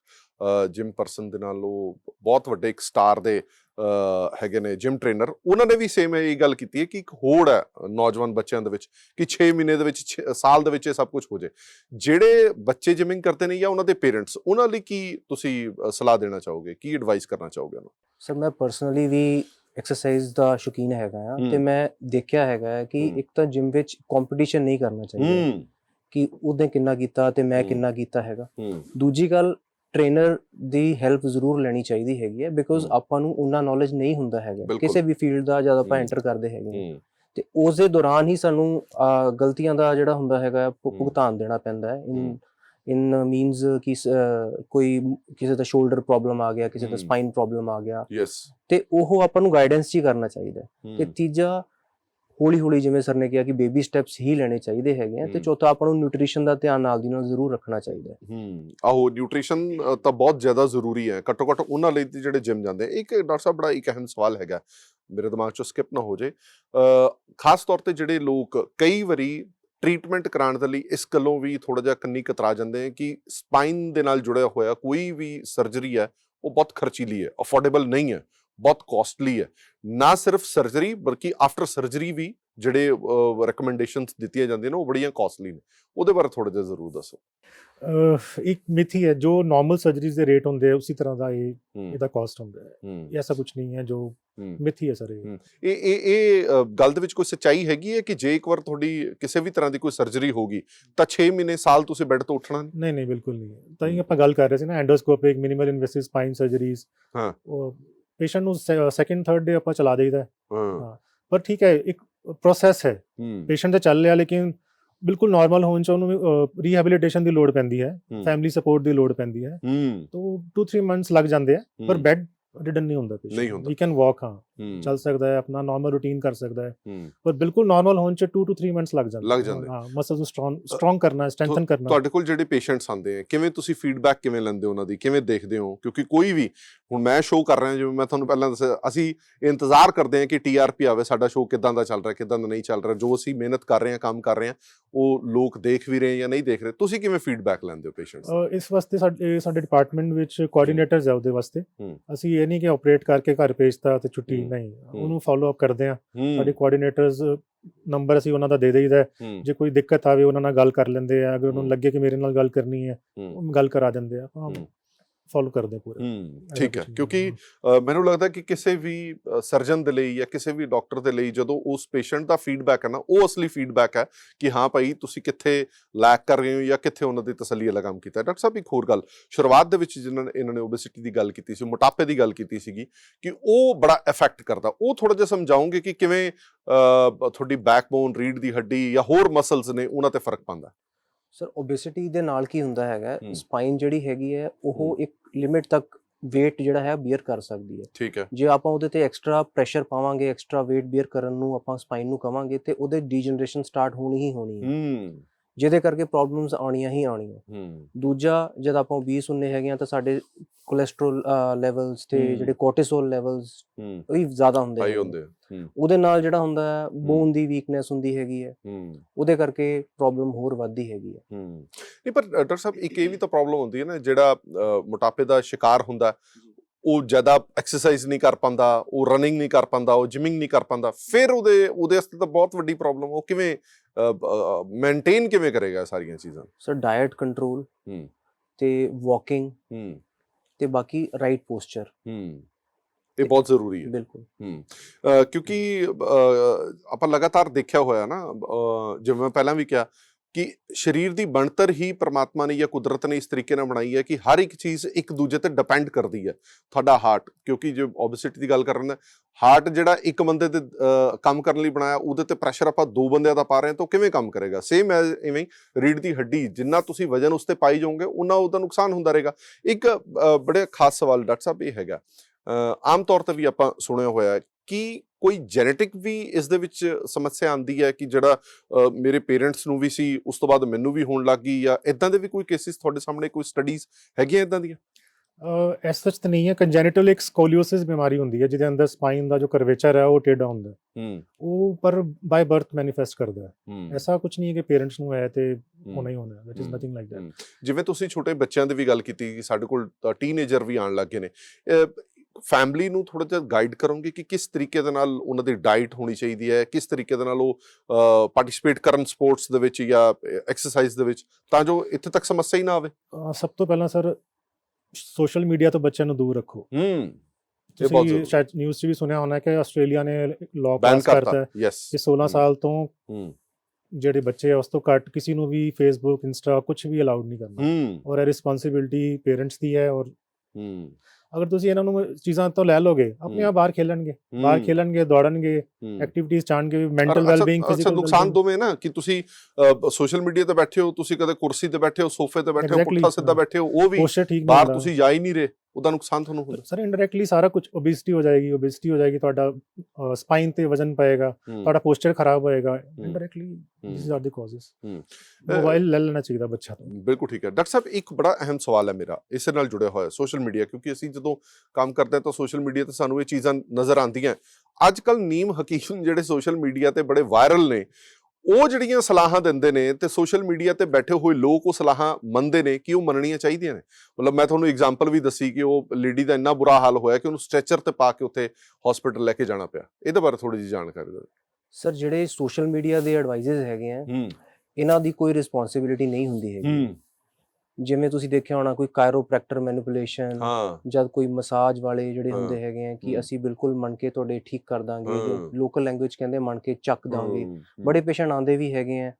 ਜਿਮ ਪਰਸਨ ਦੇ ਨਾਲ ਉਹ ਬਹੁਤ ਵੱਡੇ ਇੱਕ ਸਟਾਰ ਦੇ ਹੈਗੇ ਨੇ ਜਿਮ ਟ੍ਰੇਨਰ ਉਹਨਾਂ ਨੇ ਵੀ ਸੇਮ ਇਹ ਗੱਲ ਕੀਤੀ ਹੈ ਕਿ ਇੱਕ ਹੋੜ ਹੈ ਨੌਜਵਾਨ ਬੱਚਿਆਂ ਦੇ ਵਿੱਚ ਕਿ 6 ਮਹੀਨੇ ਦੇ ਵਿੱਚ ਸਾਲ ਦੇ ਵਿੱਚ ਇਹ ਸਭ ਕੁਝ ਹੋ ਜਾਏ ਜਿਹੜੇ ਬੱਚੇ ਜਿਮਿੰਗ ਕਰਦੇ ਨੇ ਜਾਂ ਉਹਨਾਂ ਦੇ ਪੇਰੈਂਟਸ ਉਹਨਾਂ ਲਈ ਕੀ ਤੁਸੀਂ ਸਲਾਹ ਦੇਣਾ ਚਾਹੋਗੇ ਕੀ ਐਡਵਾਈਸ ਕਰਨਾ ਚਾਹੋਗੇ ਉਹਨਾਂ ਸਰ ਮੈਂ ਪਰਸਨਲੀ ਵੀ ਐਕਸਰਸਾਈਜ਼ ਦਾ ਸ਼ੌਕੀਨ ਹੈਗਾ ਆ। ਤੇ ਮੈਂ ਦੇਖਿਆ ਹੈਗਾ ਕਿ। ਇੱਕ ਤਾਂ ਜਿਮ ਵਿੱਚ ਕੰਪੀਟੀਸ਼ਨ ਨਹੀਂ ਕਰਨਾ ਚਾਹੀਦਾ ਕਿ ਉਹਨੇ ਕਿੰਨਾ ਕੀਤਾ ਤੇ ਮੈਂ। ਕਿੰਨਾ ਕੀਤਾ ਹੈਗਾ ਦੂਜੀ ਗੱਲ ਟ੍ਰੇਨਰ ਦੀ ਹੈਲਪ ਜ਼ਰੂਰ ਲੈਣੀ ਚਾਹੀਦੀ ਹੈਗੀ ਹੈ ਬਿਕੋਜ਼। ਆਪਾਂ ਨੂੰ ਉਹਨਾਂ ਨੌਲੇਜ ਨਹੀਂ ਹੁੰਦਾ ਹੈਗਾ। ਕਿਸੇ ਵੀ ਫੀਲਡ ਦਾ ਜਦ ਆਪਾਂ। ਐਂਟਰ ਕਰਦੇ ਹੈਗੇ ਤੇ ਉਸ ਦੇ ਦੌਰਾਨ ਹੀ ਸਾਨੂੰ ਗਲਤੀਆਂ ਦਾ ਜਿਹੜਾ ਹੁੰਦਾ ਹੈਗਾ। ਭੁਗਤਾਨ ਦੇਣਾ ਪੈਂਦਾ ਹੈ ਇਨ। ਇਨ ਮੀਨਸ ਕਿ ਕੋਈ ਕਿਸੇ ਦਾ ਸ਼ੋਲਡਰ ਪ੍ਰੋਬਲਮ ਆ ਗਿਆ ਕਿਸੇ ਦਾ। ਸਪਾਈਨ ਪ੍ਰੋਬਲਮ ਆ ਗਿਆ ਯੈਸ ਤੇ ਉਹ ਆਪਾਂ ਨੂੰ ਗਾਈਡੈਂਸ ਹੀ ਕਰਨਾ ਚਾਹੀਦਾ। ਤੇ ਤੀਜਾ ਹੌਲੀ ਹੌਲੀ ਜਿਵੇਂ ਸਰ ਨੇ ਕਿਹਾ ਕਿ ਬੇਬੀ ਸਟੈਪਸ ਹੀ ਲੈਣੇ ਚਾਹੀਦੇ ਹੈਗੇ ਆ ਤੇ। ਚੌਥਾ ਆਪਾਂ ਨੂੰ ਨਿਊਟ੍ਰੀਸ਼ਨ ਦਾ ਧਿਆਨ ਨਾਲ ਦੀ ਨਾਲ ਜ਼ਰੂਰ ਰੱਖਣਾ ਚਾਹੀਦਾ ਹੈ। ਹੂੰ ਆਹੋ ਨਿਊਟ੍ਰੀਸ਼ਨ ਤਾਂ ਬਹੁਤ ਜ਼ਿਆਦਾ ਜ਼ਰੂਰੀ ਹੈ। ਘੱਟੋ ਘੱਟ ਉਹਨਾਂ ਲਈ ਜਿਹੜੇ ਜਿਮ ਜਾਂਦੇ। ਇੱਕ ਡਾਕਟਰ ਸਾਹਿਬ ਬੜਾ ਇੱਕ ਅਹਿਮ ਸਵਾਲ ਹੈਗਾ। ਮੇਰੇ ਦਿਮਾਗ ਚੋਂ ਸਕਿਪ ਨਾ ਹੋ ਜੇ ਖਾਸ ਤੌਰ ਤੇ ਜਿਹੜੇ ਲੋਕ ਕਈ ਵਾਰੀ ਟ੍ਰੀਟਮੈਂਟ ਕਰਾਉਣ ਦੇ ਲਈ ਇਸ ਗੱਲੋਂ ਵੀ ਥੋੜਾ ਜਿਹਾ ਕੰਨੀ ਕਤਰਾ ਜਾਂਦੇ ਆ ਕਿ ਸਪਾਈਨ ਦੇ ਨਾਲ ਜੁੜਿਆ ਹੋਇਆ ਕੋਈ ਵੀ ਸਰਜਰੀ ਹੈ ਉਹ ਬਹੁਤ ਖਰਚੀਲੀ ਹੈ ਅਫੋਰਡੇਬਲ ਨਹੀਂ ਹੈ। ਬਹੁਤ ਕਾਸਟਲੀ ਹੈ। ਨਾ ਸਿਰਫ ਸਰਜਰੀ ਬਲਕਿ ਆਫਟਰ ਸਰਜਰੀ ਵੀ ਜਿਹੜੇ ਰეკਮੈਂਡੇਸ਼ਨਸ ਦਿੱਤੀਆਂ ਜਾਂਦੀਆਂ ਨੇ ਉਹ ਬੜੀਆਂ ਕਾਸਟਲੀ ਨੇ। ਉਹਦੇ ਬਾਰੇ ਥੋੜਾ ਜਿਹਾ ਜ਼ਰੂਰ ਦੱਸੋ। ਇੱਕ ਮਿਥੀ ਹੈ ਜੋ ਨਾਰਮਲ ਸਰਜਰੀਜ਼ ਦੇ ਰੇਟ ਹੁੰਦੇ ਆ ਉਸੇ ਤਰ੍ਹਾਂ ਦਾ ਇਹ ਹੂੰ। ਇਹਦਾ ਕਾਸਟ ਹੁੰਦਾ ਹੈ। ਹੂੰ। ਇਹ ਐਸਾ ਕੁਝ ਨਹੀਂ ਹੈ ਜੋ ਹੂੰ। ਮਿਥੀ ਹੈ ਸਰ ਇਹ। ਹੂੰ। ਇਹ ਇਹ ਇਹ ਅ, ਗੱਲ ਦੇ ਵਿੱਚ ਕੋਈ ਸੱਚਾਈ ਹੈਗੀ ਹੈ ਕਿ ਜੇ ਇੱਕ ਵਾਰ ਤੁਹਾਡੀ ਕਿਸੇ ਵੀ ਤਰ੍ਹਾਂ ਦੀ ਕੋਈ ਸਰਜਰੀ ਹੋਗੀ ਤਾਂ 6 ਮਹੀਨੇ ਸਾਲ ਤੁਸੀਂ ਬੈੱਡ ਤੋਂ ਉੱਠਣਾ ਨਹੀਂ? ਨਹੀਂ ਬਿਲਕੁਲ ਨਹੀਂ ਹੈ। ਤਾਂ ਹੀ ਆਪਾਂ ਗੱਲ ਕਰ ਰਹੇ ਸੀ ਨਾ endoscopic minimal invasive spine surgeries ਹਾਂ। ਪੇਸ਼ੈਂਟ ਨੂੰ ਸੈਕੰਡ ਥਰਡ ਡੇ ਆਪਾਂ ਚਲਾ ਦੇਈਦਾ ਹੈ। ਪਰ ਠੀਕ ਹੈ ਇੱਕ ਪ੍ਰੋਸੈਸ ਹੈ। ਪੇਸ਼ੈਂਟ ਤੇ ਚੱਲ ਰਿਹਾ ਲੇਕਿਨ ਬਿਲਕੁਲ ਨਾਰਮਲ ਹੋਣ ਚ ਉਹਨੂੰ ਰੀਹੈਬਿਲਿਟੇਸ਼ਨ ਦੀ ਲੋੜ ਪੈਂਦੀ ਹੈ। ਫੈਮਿਲੀ ਸਪੋਰਟ ਦੀ ਲੋੜ ਪੈਂਦੀ ਹੈ। ਤੋਂ 2-3 ਮੰਥਸ ਲੱਗ ਜਾਂਦੇ ਆ ਪਰ ਬੈੱਡ ਰਿਡਨ ਨਹੀਂ ਹੁੰਦਾ ਹੁੰਦਾ। ਹੀ ਕੈਨ ਵਾਕ ਹੂੰ, ਚੱਲ ਸਕਦਾ ਹੈ ਆਪਣਾ ਨਾਰਮਲ ਰੂਟੀਨ ਕਰ ਸਕਦਾ ਹੈ। ਪਰ ਬਿਲਕੁਲ ਨਾਰਮਲ ਹੋਣ ਚ 2 ਟੂ 3 ਮੰਥਸ ਲੱਗ ਜਾਂਦੇ ਲੱਗ ਜਾਂਦੇ। ਹਾਂ ਮਸਲਸ ਨੂੰ ਸਟਰੋਂਗ ਸਟਰੋਂਗ ਕਰਨਾ ਸਟਰੈਂਥਨ ਕਰਨਾ ਤੁਹਾਡੇ ਕੋਲ ਜਿਹੜੇ ਪੇਸ਼ੈਂਟਸ ਆਉਂਦੇ ਆ ਕਿਵੇਂ ਤੁਸੀਂ ਫੀਡਬੈਕ ਕਿਵੇਂ ਲੈਂਦੇ ਹੋ ਉਹਨਾਂ ਦੀ ਕਿਵੇਂ ਦੇਖਦੇ ਹੋ ਕਿਉਂਕਿ ਕੋਈ ਵੀ ਹੁਣ ਮੈਂ ਸ਼ੋਅ ਕਰ ਰਿਹਾ ਜਿਵੇਂ ਮੈਂ ਤੁਹਾਨੂੰ ਪਹਿਲਾਂ ਦੱਸਿਆ ਅਸੀਂ ਇੰਤਜ਼ਾਰ ਕਰਦੇ ਹਾਂ ਕਿ ਟੀਆਰਪੀ ਆਵੇ ਸਾਡਾ ਸ਼ੋਅ ਕਿਦਾਂ ਦਾ ਚੱਲ ਰਿਹਾ ਕਿਦਾਂ ਦਾ ਨਹੀਂ ਚੱਲ ਰਿਹਾ ਜੋ ਅਸੀਂ ਮਿਹਨਤ ਕਰ ਰਹੇ ਹਾਂ ਕੰਮ ਕਰ ਰਹੇ ਹਾਂ ਉਹ ਲੋਕ ਦੇਖ ਵੀ ਰਹੇ ਜਾਂ ਨਹੀਂ ਦੇਖ ਰਹੇ ਤੁਸੀਂ ਕਿਵੇਂ ਫੀਡਬੈਕ ਲੈਂਦੇ ਹੋ ਪੇਸ਼ੈਂਟਸ ਇਸ ਵਾਸਤੇ ਸਾਡੇ ਸਾਡੇ ਡਿਪਾਰਟਮੈਂਟ ਵਿੱਚ ਕੋਆਰਡੀਨੇਟਰਸ ਹੈ ਉਹਦੇ ਵਾਸਤੇ। ਅਸੀਂ ਇਹ ਨਹੀਂ ਕਿ ਆਪਰੇਟ ਕਰਕੇ ਘਰ ਭੇਜਤਾ ਤੇ ਛੁੱਟੀ। ਨਹੀਂ ਉਹਨੂੰ ਫਾਲੋ ਅਪ ਕਰਦੇ ਆ ਸਾਡੇ ਕੋਆਰਡੀਨੇਟਰਸ ਨੰਬਰ ਅਸੀਂ ਉਹਨਾਂ ਦਾ ਦੇ ਦੇਈਦਾ ਜੇ ਕੋਈ ਦਿੱਕਤ ਆਵੇ ਉਹਨਾਂ ਨਾਲ ਗੱਲ ਕਰ ਲੈਂਦੇ ਆ। ਅਗਰ ਉਹਨਾਂ ਨੂੰ। ਲੱਗੇ ਕਿ ਮੇਰੇ ਨਾਲ ਗੱਲ ਕਰਨੀ ਹੈ ਹੂੰ। ਉਹ ਗੱਲ ਕਰਾ ਦਿੰਦੇ ਆ। ਫਾਲੋ ਕਰਦੇ ਪੂਰੇ। ਹੂੰ ਠੀਕ ਹੈ ਕਿਉਂਕਿ ਮੈਨੂੰ ਲੱਗਦਾ ਕਿ ਕਿਸੇ ਵੀ ਸਰਜਨ ਦੇ ਲਈ ਜਾਂ ਕਿਸੇ ਵੀ ਡਾਕਟਰ ਦੇ ਲਈ ਜਦੋਂ ਉਸ ਪੇਸ਼ੈਂਟ ਦਾ ਫੀਡਬੈਕ ਹੈ ਨਾ ਉਹ ਅਸਲੀ ਫੀਡਬੈਕ ਹੈ ਕਿ ਹਾਂ ਭਾਈ ਤੁਸੀਂ ਕਿੱਥੇ ਲੈਕ ਕਰ ਰਹੇ ਹੋ ਜਾਂ ਕਿੱਥੇ ਉਹਨਾਂ ਦੀ ਤਸੱਲੀ ਵਾਲਾ ਕੰਮ ਕੀਤਾ। ਡਾਕਟਰ ਸਾਹਿਬ ਇੱਕ ਹੋਰ ਗੱਲ ਸ਼ੁਰੂਆਤ ਦੇ ਵਿੱਚ ਜਿਨ੍ਹਾਂ ਨੇ ਇਹਨਾਂ ਨੇ ਓਬੇਸਿਟੀ ਦੀ ਗੱਲ ਕੀਤੀ ਸੀ ਮੋਟਾਪੇ ਦੀ ਗੱਲ ਕੀਤੀ ਸੀਗੀ ਕਿ ਉਹ ਬੜਾ ਇਫੈਕਟ ਕਰਦਾ। ਉਹ ਥੋੜਾ ਜਿਹਾ ਸਮਝਾਉਂਗੇ ਕਿ ਕਿਵੇਂ ਤੁਹਾਡੀ ਬੈਕਬੋਨ ਰੀੜ ਦੀ ਹੱਡੀ ਜਾਂ ਹੋਰ ਮਸਲਸ ਨੇ ਉਹਨਾਂ ਤੇ ਫ਼ਰਕ ਪਾਉਂਦਾ। ਸਰ ਓਬੇਸਿਟੀ ਦੇ ਨਾਲ ਕੀ ਹੁੰਦਾ ਹੈਗਾ। ਸਪਾਈਨ ਜਿਹੜੀ ਹੈਗੀ ਹੈ ਉਹ। ਇੱਕ ਲਿਮਿਟ ਤੱਕ weight ਜਿਹੜਾ ਹੈ ਬੀਅਰ ਕਰ ਸਕਦੀ ਹੈ ਠੀਕ ਹੈ ਜੇ ਆਪਾਂ ਉਹਦੇ ਤੇ ਐਕਸਟਰਾ ਪ੍ਰੈਸ਼ਰ ਪਾਵਾਂਗੇ ਐਕਸਟਰਾ weight ਬੀਅਰ ਕਰਨ ਨੂੰ ਆਪਾਂ ਸਪਾਈਨ ਨੂੰ ਕਵਾਂਗੇ ਤੇ ਉਹਦੇ ਡੀਜਨਰੇਸ਼ਨ ਸਟਾਰਟ ਹੋਣੀ ਹੀ ਹੋਣੀ ਹੈ ਹੂੰ ਜਿਹਦੇ ਕਰਕੇ ਪ੍ਰੋਬਲਮਸ ਆਉਣੀਆਂ ਹੀ ਆਉਣੀਆਂ। ਹੂੰ। ਦੂਜਾ ਜਦ ਆਪਾਂ 20 ਹੁੰਨੇ ਹੈਗੇ ਆ ਤਾਂ ਸਾਡੇ ਕੋਲੇਸਟ੍ਰੋਲ ਲੈਵਲਸ ਤੇ। ਜਿਹੜੇ ਕੋਰਟੀਸੋਲ ਲੈਵਲਸ ਉਹ ਵੀ ਜ਼ਿਆਦਾ ਹੁੰਦੇ ਹਾਈ। ਹੁੰਦੇ। ਹੂੰ। ਉਹਦੇ ਨਾਲ ਜਿਹੜਾ ਹੁੰਦਾ ਹੈ ਬੋਨ ਦੀ ਵੀਕਨੈਸ ਹੁੰਦੀ ਹੈਗੀ ਹੈ। ਹੂੰ। ਉਹਦੇ ਕਰਕੇ ਪ੍ਰੋਬਲਮ ਹੋਰ ਵੱਧਦੀ ਹੈਗੀ ਹੈ। ਹੂੰ। ਨਹੀਂ ਪਰ ਡਾਕਟਰ ਸਾਹਿਬ ਇੱਕ ਇਹ ਵੀ ਤਾਂ ਪ੍ਰੋਬਲਮ ਹੁੰਦੀ ਹੈ ਨਾ ਜਿਹੜਾ ਮੋਟਾਪੇ ਦਾ ਸ਼ਿਕਾਰ ਹੁੰਦਾ ਉਹ ਜ਼ਿਆਦਾ ਐਕਸਰਸਾਈਜ਼ ਨਹੀਂ ਕਰ ਪਾਉਂਦਾ ਉਹ ਰਨਿੰਗ ਨਹੀਂ ਕਰ ਪਾਉਂਦਾ ਉਹ ਜਿਮਿੰਗ ਨਹੀਂ ਕਰ ਪਾਉਂਦਾ ਫਿਰ ਉਹਦੇ ਉਹਦੇ ਵਾਸਤੇ ਤਾਂ ਬਹੁਤ ਵੱਡੀ ਪ੍ਰੋਬਲਮ ਉਹ ਕਿਵੇਂ ਮੇਨਟੇਨ ਕਿਵੇਂ ਕਰੇਗਾ ਸਾਰੀਆਂ ਚੀਜ਼ਾਂ? ਸਰ ਡਾਈਟ ਕੰਟਰੋਲ ਹੂੰ। ਤੇ ਵਾਕਿੰਗ ਹੂੰ। ਤੇ ਬਾਕੀ ਰਾਈਟ ਪੋਸਚਰ ਹੂੰ। ਇਹ ਬਹੁਤ ਜ਼ਰੂਰੀ ਹੈ। ਬਿਲਕੁਲ। ਹੂੰ। ਕਿਉਂਕਿ ਆਪਾਂ ਲਗਾਤਾਰ ਦੇਖਿਆ ਹੋਇਆ ਨਾ ਜਿਵੇਂ ਮੈਂ ਪਹਿਲਾਂ ਵੀ ਕਿਹਾ ਕਿ ਸਰੀਰ ਦੀ ਬਣਤਰ ਹੀ ਪ੍ਰਮਾਤਮਾ ਨੇ ਜਾਂ ਕੁਦਰਤ ਨੇ ਇਸ ਤਰੀਕੇ ਨਾਲ ਬਣਾਈ ਹੈ ਕਿ ਹਰ ਇੱਕ ਚੀਜ਼ ਇੱਕ ਦੂਜੇ ਤੇ ਡਿਪੈਂਡ ਕਰਦੀ ਹੈ ਤੁਹਾਡਾ ਹਾਰਟ ਕਿਉਂਕਿ ਜੇ ਓਬੇਸਿਟੀ ਦੀ ਗੱਲ ਕਰਨ ਹਾਰਟ ਜਿਹੜਾ ਇੱਕ ਬੰਦੇ ਤੇ ਕੰਮ ਕਰਨ ਲਈ ਬਣਾਇਆ, ਉਹਦੇ ਤੇ ਪ੍ਰੈਸ਼ਰ ਆਪਾਂ ਦੋ ਬੰਦਿਆਂ ਦਾ ਪਾ ਰਹੇ ਹਾਂ ਤਾਂ ਉਹ ਕਿਵੇਂ ਕੰਮ ਕਰੇਗਾ? ਸੇਮ ਐਜ਼ ਇਵੇਂ ਹੀ ਰੀੜ ਦੀ ਹੱਡੀ, ਜਿੰਨਾ ਤੁਸੀਂ ਵਜਨ ਉਸ ਤੇ ਪਾਈ ਜਾਓਗੇ ਉਹਨਾਂ ਉਹਦਾ ਨੁਕਸਾਨ ਹੁੰਦਾ ਰਹੇਗਾ। ਇੱਕ ਬੜੇ ਖਾਸ ਸਵਾਲ ਡਾਕਟਰ ਸਾਹਿਬ ਇਹ ਹੈਗਾ। ਆਮ ਤੌਰ ਤੇ ਵੀ ਆਪਾਂ ਸੁਣਿਆ ਹੋਇਆ ਕਿ ਕੋਈ ਜੈਨੇਟਿਕ ਵੀ ਇਸ ਦੇ ਵਿੱਚ ਸਮੱਸਿਆ ਆਂਦੀ ਹੈ ਕਿ ਜਿਹੜਾ ਮੇਰੇ ਪੇਰੈਂਟਸ ਨੂੰ ਵੀ ਸੀ ਉਸ ਤੋਂ ਬਾਅਦ ਮੈਨੂੰ ਵੀ ਹੋਣ ਲੱਗ ਗਈ ਜਾਂ ਇਦਾਂ ਦੇ ਵੀ ਕੋਈ ਕੇਸਿਸ ਤੁਹਾਡੇ ਸਾਹਮਣੇ ਕੋਈ ਸਟੱਡੀਜ਼ ਹੈਗੀਆਂ ਇਦਾਂ ਦੀਆਂ? ਐਸ ਸੱਚ ਤਾਂ ਨਹੀਂ ਹੈ ਕੰਜੈਨਿਟਲ ਇੱਕ ਸਕੋਲੀਓਸਿਸ ਬਿਮਾਰੀ ਹੁੰਦੀ ਹੈ ਜਿਹਦੇ ਅੰਦਰ ਸਪਾਈਨ ਦਾ ਜੋ ਕਰਵੇਚਰ ਹੈ ਉਹ ਟੇਢਾ ਹੁੰਦਾ ਹੈ। ਉਹ ਪਰ ਬਾਈ ਬਰਥ ਮੈਨੀਫੈਸਟ ਕਰਦਾ ਹੈ। ਐਸਾ ਕੁਝ ਨਹੀਂ ਹੈ ਕਿ ਪੇਰੈਂਟਸ ਨੂੰ ਹੈ ਤੇ ਹੂੰ। ਹੋਣਾ ਹੀ ਹੋਣਾ that is nothing like. That ਜਿਵੇਂ ਤੁਸੀਂ ਛੋਟੇ ਬੱਚਿਆਂ ਦੀ ਵੀ ਗੱਲ ਕੀਤੀ ਕਿ ਸਾਡੇ ਕੋਲ ਟੀਨੇਜਰ ਵੀ ਆਉਣ ਲੱਗੇ ਨੇ। ਫੈਮਿਲੀ ਨੂੰ ਥੋੜਾ ਜਿਹਾ ਗਾਈਡ ਕਰੋਗੇ ਕਿ ਕਿਸ ਤਰੀਕੇ ਦੇ ਨਾਲ ਉਹਨਾਂ ਦੀ ਡਾਈਟ ਹੋਣੀ ਚਾਹੀਦੀ ਹੈ ਕਿਸ ਤਰੀਕੇ ਦੇ ਨਾਲ ਉਹ ਪਾਰਟਿਸਿਪੇਟ ਕਰਨ ਸਪੋਰਟਸ ਦੇ ਵਿੱਚ ਜਾਂ ਐਕਸਰਸਾਈਜ਼ ਦੇ ਵਿੱਚ ਤਾਂ ਜੋ ਇੱਥੇ ਤੱਕ ਸਮੱਸਿਆ ਹੀ ਨਾ ਆਵੇ। ਸਭ ਤੋਂ ਪਹਿਲਾਂ ਸਰ ਸੋਸ਼ਲ ਮੀਡੀਆ ਤੋਂ ਬੱਚਿਆਂ ਨੂੰ ਦੂਰ ਰੱਖੋ। ਹੂੰ ਇਹ ਬਹੁਤ ਤੁਸੀਂ। ਸ਼ਾਇਦ ਨਿਊਜ਼ 'ਚ ਵੀ ਸੁਣਿਆ ਹੋਣਾ ਕਿ ਆਸਟ੍ਰੇਲੀਆ ਨੇ ਲਾਅ ਪਾਸ ਕਰਤਾ ਹੈ ਕਿ 16 ਸਾਲ ਤੋਂ ਹੂੰ। ਜਿਹੜੇ ਬੱਚੇ ਆ ਉਸ ਤੋਂ ਘੱਟ ਕਿਸੇ ਨੂੰ ਵੀ ਫੇਸਬੁੱਕ ਇੰਸਟਾ ਕੁਝ ਵੀ ਅਲਾਉਡ ਨਹੀਂ ਕਰਨਾ। ਹੂੰ। ਔਰ ਇਹ ਰਿਸਪੌਂਸਿਬਿਲਟੀ ਪੇਰੈਂਟਸ ਦੀ ਹੈ ਔਰ ਹੂੰ। ਅਗਰ ਤੁਸੀਂ ਇਹਨਾਂ ਨੂੰ ਚੀਜ਼ਾਂ ਤੋਂ ਲੈ ਲੋਗੇ ਆਪਣੇ। ਆਪ ਬਾਹਰ ਖੇਲਣਗੇ ਬਾਹਰ ਖੇਲਣਗੇ ਦੌੜਨਗੇ। ਐਕਟੀਵਿਟੀਜ਼ ਚਾਹਣਗੇ ਔਰ ਮੈਂਟਲ ਅੱਛਾ- ਵੈਲਬੀਇੰਗ ਅੱਛਾ ਫਿਜ਼ੀਕਲ ਨੁਕਸਾਨ ਦੋਵੇਂ ਨਾ ਕਿ ਤੁਸੀਂ ਸੋਸ਼ਲ ਮੀਡੀਆ ਤੇ ਬੈਠੇ ਹੋ ਤੁਸੀਂ ਕਦੇ ਕੁਰਸੀ ਤੇ ਬੈਠੇ ਹੋ ਸੋਫੇ ਤੇ ਬੈਠੇ ਹੋ ਪੁੱਠਾ ਸਿੱਧਾ। ਬੈਠੇ ਹੋ ਉਹ ਵੀ ਬਾਹਰ ਤੁਸੀਂ ਜਾ ਹੀ ਨਹੀਂ ਰਹੇ ਉਹਦਾ ਨੁਕਸਾਨ ਤੁਹਾਨੂੰ ਹੁੰਦਾ? ਸਰ ਇਨਡਾਇਰੈਕਟਲੀ ਸਾਰਾ ਕੁਝ ਓਬੇਸਿਟੀ ਹੋ ਜਾਏਗੀ ਓਬੇਸਿਟੀ ਹੋ ਜਾਏਗੀ ਤੁਹਾਡਾ ਸਪਾਈਨ ਤੇ ਵਜਨ ਪਏਗਾ ਤੁਹਾਡਾ ਪੋਸਚਰ ਖਰਾਬ ਹੋਏਗਾ। Indirectly these are the causes. Mobile ਲੈ ਲੈਣਾ ਚਾਹੀਦਾ ਬੱਚਾ ਤੋਂ। ਬਿਲਕੁਲ ਠੀਕ ਹੈ। ਡਾਕਟਰ ਸਾਹਿਬ ਇੱਕ ਬੜਾ ਅਹਿਮ ਸਵਾਲ ਹੈ ਮੇਰਾ ਇਸੇ ਨਾਲ ਜੁੜਿਆ ਹੋਇਆ ਸੋਸ਼ਲ ਮੀਡੀਆ ਕਿਉਂਕਿ ਅਸੀਂ ਜਦੋਂ ਕੰਮ ਕਰਦੇ ਹਾਂ ਤਾਂ ਸੋਸ਼ਲ ਮੀਡੀਆ ਤੇ ਸਾਨੂੰ ਇਹ ਚੀਜ਼ਾਂ ਨਜ਼ਰ ਆਉਂਦੀਆਂ। ਅੱਜ ਕੱਲ ਨੀਮ ਹਕੀਮ ਜਿਹੜੇ ਸੋਸ਼ਲ ਮੀਡੀਆ ਤੇ ਬੜੇ ਵਾਇਰਲ ਨੇ ਉਹ ਜਿਹੜੀਆਂ ਸਲਾਹਾਂ ਦਿੰਦੇ ਨੇ ਤੇ ਸੋਸ਼ਲ ਮੀਡੀਆ ਤੇ ਬੈਠੇ ਹੋਏ ਲੋਕ ਉਹ ਸਲਾਹਾਂ ਮੰਨਦੇ ਨੇ ਕਿ ਉਹ ਮੰਨਣੀਆਂ ਚਾਹੀਦੀਆਂ ਨੇ। ਮਤਲਬ ਮੈਂ ਤੁਹਾਨੂੰ ਐਗਜ਼ਾਮਪਲ ਵੀ ਦੱਸੀ ਕਿ ਉਹ ਲੇਡੀ ਦਾ ਇੰਨਾ ਬੁਰਾ ਹਾਲ ਹੋਇਆ ਕਿ ਉਹਨੂੰ ਸਟ੍ਰੈਚਰ ਤੇ ਪਾ ਕੇ ਉੱਥੇ ਹਸਪੀਟਲ ਲੈ ਕੇ ਜਾਣਾ ਪਿਆ। ਇਹਦੇ ਬਾਰੇ ਥੋੜੀ ਜਿਹੀ ਜਾਣਕਾਰੀ ਦਿਓ। ਸਰ ਜਿਹੜੇ ਸੋਸ਼ਲ ਮੀਡੀਆ ਦੇ ਐਡਵਾਈਜ਼ਸ ਹੈਗੇ ਆ ਹੂੰ। ਇਹਨਾਂ ਦੀ ਕੋਈ ਰਿਸਪੌਂਸਿਬਿਲਿਟੀ ਨਹੀਂ ਹੁੰਦੀ ਹੈਗੀ। ਜਿਵੇਂ ਤੁਸੀਂ ਦੇਖਿਆ ਹੋਣਾ ਕੋਈ ਕਾਇਰੋਪ੍ਰੈਕਟਰ ਮੈਨੀਪੂਲੇਸ਼ਨ ਹਾਂ। ਜਦ ਕੋਈ ਮਸਾਜ ਵਾਲੇ ਜਿਹੜੇ ਹੁੰਦੇ ਹੈਗੇ ਆ ਕਿ। ਅਸੀਂ ਬਿਲਕੁਲ ਮਣਕੇ ਤੁਹਾਡੇ ਠੀਕ ਕਰ ਦਾਂਗੇ ਜੋ। ਲੋਕਲ ਲੈਂਗੁਏਜ ਕਹਿੰਦੇ ਮਣਕੇ ਚੱਕ ਦਾਂਗੇ। ਬੜੇ ਪੇਸ਼ੈਂਟ ਆਉਂਦੇ ਵੀ ਹੈਗੇ ਆ।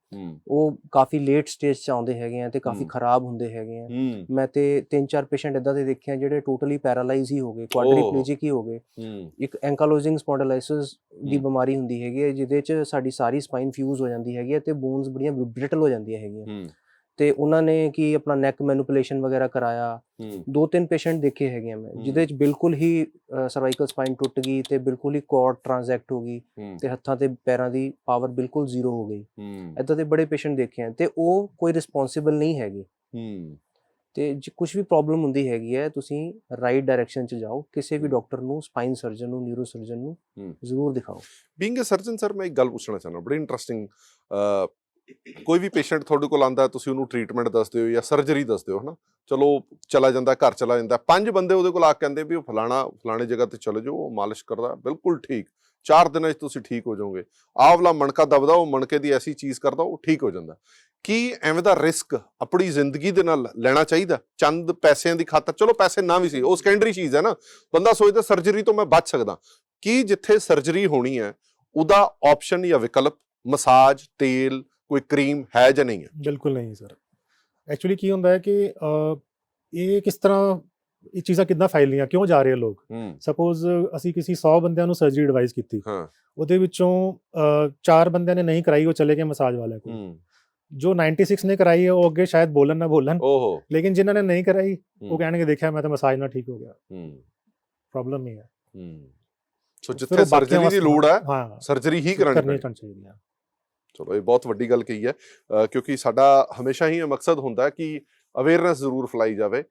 ਉਹ ਕਾਫੀ ਲੇਟ ਸਟੇਜ 'ਚ ਆਉਂਦੇ ਹੈਗੇ ਆ ਤੇ ਕਾਫੀ। ਖਰਾਬ ਹੁੰਦੇ ਹੈਗੇ ਆ। ਮੈਂ ਤੇ ਤਿੰਨ ਚਾਰ ਪੇਸ਼ੈਂਟ ਇਦਾਂ ਦੇ ਦੇਖੇ ਆ ਜਿਹੜੇ ਟੋਟਲੀ ਪੈਰਾਲਾਈਜ਼ ਹੀ ਹੋ ਗਏ ਕੁਆਡਰੀਪਲੇਜਿਕ ਹੀ ਹੋ ਗਏ। ਇੱਕ ਐਂਕਾਲੋਜਿੰਗ ਸਪੌਂਡਲਾਈਸਿਸ ਦੀ। ਬਿਮਾਰੀ ਹੁੰਦੀ ਹੈਗੀ ਹੈ ਜਿਹਦੇ 'ਚ ਸਾਡੀ ਸਾਰੀ ਸਪਾਈਨ ਫਿਊਜ਼ ਹੋ ਜਾਂਦੀ ਹੈਗੀ ਹੈ ਤੇ ਬੋਨਸ ਬੜੀਆਂ ਬ੍ਰਿਟਲ ਹੋ ਜਾਂਦੀਆਂ ਹੈਗੀਆਂ। ਤੇ ਉਹਨਾਂ ਨੇ ਕੀ ਆਪਣਾ ਨੈਕ ਮੈਨੂਪੂਲੇਸ਼ਨ ਵਗੈਰਾ ਕਰਾਇਆ। ਦੋ ਤਿੰਨ ਪੇਸ਼ੈਂਟ ਦੇਖੇ ਹੈਗੇ ਆ ਮੈਂ। ਜਿਹਦੇ 'ਚ ਬਿਲਕੁਲ ਹੀ ਸਰਵਾਈਕਲ ਸਪਾਈਨ ਟੁੱਟ ਗਈ ਤੇ ਬਿਲਕੁਲ ਹੀ ਕੋਰਡ ਟ੍ਰਾਂਜੈਕਟ ਹੋ ਗਈ ਤੇ ਹੱਥਾਂ ਤੇ ਪੈਰਾਂ ਦੀ ਪਾਵਰ ਬਿਲਕੁਲ ਜ਼ੀਰੋ ਹੋ ਗਈ। ਇਦਾਂ ਦੇ ਬੜੇ ਪੇਸ਼ੈਂਟ ਦੇਖੇ ਆ ਤੇ ਉਹ ਕੋਈ ਰਿਸਪੌਂਸਿਬਲ ਨਹੀਂ ਹੈਗੇ। ਤੇ ਜੇ ਕੁਝ ਵੀ ਪ੍ਰੋਬਲਮ ਹੁੰਦੀ ਹੈਗੀ ਹੈ ਤੁਸੀਂ ਰਾਈਟ ਡਾਇਰੈਕਸ਼ਨ 'ਚ ਜਾਓ ਕਿਸੇ ਵੀ। ਡਾਕਟਰ ਨੂੰ ਸਪਾਈਨ ਸਰਜਨ ਨੂੰ ਨਿਊਰੋ ਸਰਜਨ ਨੂੰ। ਜ਼ਰੂਰ ਦਿਖਾਓ। ਬੀਇੰਗ ਅ ਸਰਜਨ ਸਰ ਮੈਂ ਇੱਕ ਗੱਲ ਪੁੱਛਣਾ ਚਾਹੁੰਦਾ ਬੜੀ ਇੰਟਰਸਟਿੰਗ ਕੋਈ ਵੀ ਪੇਸ਼ੈਂਟ ਤੁਹਾਡੇ ਕੋਲ ਆਂਦਾ ਤੁਸੀਂ ਉਹਨੂੰ ਟ੍ਰੀਟਮੈਂਟ ਦੱਸ ਦਿਓ ਜਾਂ ਸਰਜਰੀ ਦੱਸਦੇ ਹੋ, ਹਨਾ? ਚਲੋ, ਚਲਾ ਜਾਂਦਾ, ਘਰ ਚਲਾ ਜਾਂਦਾ। ਪੰਜ ਬੰਦੇ ਉਹਦੇ ਕੋਲ ਆ ਕੇ ਕਹਿੰਦੇ ਵੀ ਉਹ ਫਲਾਣਾ, ਫਲਾਣੇ ਜਗ੍ਹਾ ਤੇ ਚਲੇ ਜਾਓ, ਉਹ ਮਾਲਿਸ਼ ਕਰਦਾ, ਬਿਲਕੁਲ ਠੀਕ। ਚਾਰ ਦਿਨਾਂ 'ਚ ਤੁਸੀਂ ਠੀਕ ਹੋ ਜਾਓਗੇ। ਆਹ ਵਾਲਾ ਮਣਕਾ ਦਬਦਾ, ਉਹ ਮਣਕੇ ਦੀ ਐਸੀ ਚੀਜ਼ ਕਰਦਾ, ਉਹ ਠੀਕ ਹੋ ਜਾਂਦਾ। ਕੀ ਐਵੇਂ ਦਾ ਰਿਸਕ ਆਪਣੀ ਜ਼ਿੰਦਗੀ ਦੇ ਨਾਲ ਲੈਣਾ ਚਾਹੀਦਾ? ਚੰਦ ਪੈਸਿਆਂ ਦੀ ਖਾਤਰ, ਚਲੋ ਪੈਸੇ ਨਾ ਵੀ ਸੀ, ਉਹ ਸੈਕੰਡਰੀ ਚੀਜ਼ ਹੈ ਨਾ। ਬੰਦਾ ਸੋਚਦਾ ਸਰਜਰੀ ਤੋਂ ਮੈਂ ਬਚ ਸਕਦਾ। ਕੀ ਜਿੱਥੇ ਸਰਜਰੀ ਹੋਣੀ ਹੈ, ਉਹਦਾ ਆਪਸ਼ਨ ਜਾਂ ਵਿਕਲਪ? ਮਸਾਜ, ਤੇਲ ਕੋਈ ਕਰੀਮ ਹੈ ਜਾਂ ਨਹੀਂ ਹੈ? ਬਿਲਕੁਲ ਨਹੀਂ ਸਰ। ਐਕਚੁਅਲੀ ਕੀ ਹੁੰਦਾ ਹੈ ਕਿ ਇਹ ਕਿਸ ਤਰ੍ਹਾਂ ਇਹ ਚੀਜ਼ਾਂ ਕਿੱਦਾਂ ਫੈਲੀਆਂ ਕਿਉਂ ਜਾ ਰਹੇ ਆ ਲੋਕ? ਸਪੋਜ਼ ਅਸੀਂ ਕਿਸੇ 100 ਬੰਦਿਆਂ ਨੂੰ ਸਰਜਰੀ ਐਡਵਾਈਸ ਕੀਤੀ। ਹਾਂ। ਉਹਦੇ ਵਿੱਚੋਂ ਚਾਰ ਬੰਦਿਆਂ ਨੇ ਨਹੀਂ ਕਰਾਈ ਉਹ ਚਲੇ ਗਏ ਮਸਾਜ ਵਾਲੇ ਕੋਲ। ਜੋ 96 ਨੇ ਕਰਾਈ ਹੈ ਉਹ ਅੱਗੇ ਸ਼ਾਇਦ ਬੋਲਣ ਨਾ ਬੋਲਣ। ਓਹੋ। ਲੇਕਿਨ ਜਿਨ੍ਹਾਂ ਨੇ ਨਹੀਂ ਕਰਾਈ ਉਹ ਕਹਿਣਗੇ ਦੇਖਿਆ ਮੈਂ ਤਾਂ ਮਸਾਜ ਨਾਲ ਠੀਕ ਹੋ ਗਿਆ। ਹੂੰ। ਪ੍ਰੋਬਲਮ ਇਹ ਹੈ। ਹੂੰ। ਸੋ ਜਿੱਥੇ ਸਰਜਰੀ ਦੀ ਲੋੜ ਹੈ ਸਰਜਰੀ ਹੀ ਕਰਾਣੀ ਚਾਹੀਦੀ ਹੈ। ਚਲੋ, ਇਹ ਬਹੁਤ ਵੱਡੀ ਗੱਲ ਕਹੀ ਹੈ ਕਿਉਂਕਿ ਸਾਡਾ ਹਮੇਸ਼ਾ ਹੀ ਇਹ ਮਕਸਦ ਹੁੰਦਾ ਕਿ ਅਵੇਅਰਨੈਸ ਜ਼ਰੂਰ ਫੈਲਾਈ ਜਾਵੇ।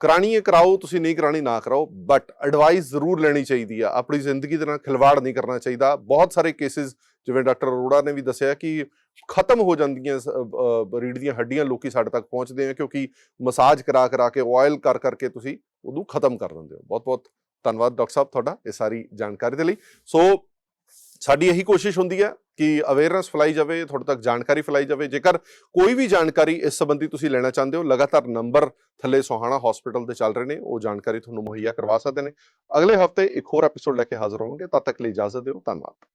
ਕਰਾਣੀ ਹੈ, ਕਰਾਓ, ਤੁਸੀਂ ਨਹੀਂ ਕਰਾਣੀ, ਨਾ ਕਰਾਓ ਬਟ ਐਡਵਾਈਸ ਜ਼ਰੂਰ ਲੈਣੀ ਚਾਹੀਦੀ ਆ ਆਪਣੀ ਜ਼ਿੰਦਗੀ ਦੇ ਨਾਲ ਖਿਲਵਾੜ ਨਹੀਂ ਕਰਨਾ ਚਾਹੀਦਾ। ਬਹੁਤ ਸਾਰੇ ਕੇਸਿਸ ਜਿਵੇਂ ਡਾਕਟਰ ਅਰੋੜਾ ਨੇ ਵੀ ਦੱਸਿਆ ਕਿ ਖਤਮ ਹੋ ਜਾਂਦੀਆਂ ਸ- ਰੀੜ੍ਹ ਦੀਆਂ ਹੱਡੀਆਂ ਲੋਕੀ ਸਾਡੇ ਤੱਕ ਪਹੁੰਚਦੇ ਆ, ਕਿਉਂਕਿ ਮਸਾਜ ਕਰਾ ਕਰਾ ਕੇ ਆਇਲ ਕਰ, ਕਰਕੇ ਤੁਸੀਂ ਉਹਨੂੰ ਖਤਮ ਕਰ ਦਿੰਦੇ ਹੋ। ਬਹੁਤ ਬਹੁਤ ਧੰਨਵਾਦ ਡਾਕਟਰ ਸਾਹਿਬ ਤੁਹਾਡਾ ਇਹ ਸਾਰੀ ਜਾਣਕਾਰੀ ਦੇ ਲਈ। ਸੋ ਸਾਡੀ ਇਹੀ ਕੋਸ਼ਿਸ਼ ਹੁੰਦੀ ਹੈ ਕਿ ਅਵੇਅਰਨੈਸ ਫੈਲਾਈ ਜਾਵੇ, ਤੁਹਾਡੇ ਤੱਕ ਜਾਣਕਾਰੀ ਫੈਲਾਈ ਜਾਵੇ। ਜੇਕਰ ਕੋਈ ਵੀ ਜਾਣਕਾਰੀ ਇਸ ਸੰਬੰਧੀ ਤੁਸੀਂ ਲੈਣਾ ਚਾਹੁੰਦੇ ਹੋ, ਲਗਾਤਾਰ ਨੰਬਰ ਥੱਲੇ ਸੋਹਾਣਾ ਹਸਪੀਟਲ ਤੇ ਚੱਲ ਰਹੇ ਨੇ, ਉਹ ਜਾਣਕਾਰੀ ਤੁਹਾਨੂੰ ਮੁਹੱਈਆ ਕਰਵਾ ਸਕਦੇ ਨੇ। ਅਗਲੇ ਹਫ਼ਤੇ ਇੱਕ ਹੋਰ ਐਪੀਸੋਡ ਲੈ ਕੇ ਹਾਜ਼ਰ ਹੋਵਾਂਗੇ। ਤਦ ਤੱਕ ਲਈ ਇਜਾਜ਼ਤ ਦਿਓ। ਧੰਨਵਾਦ।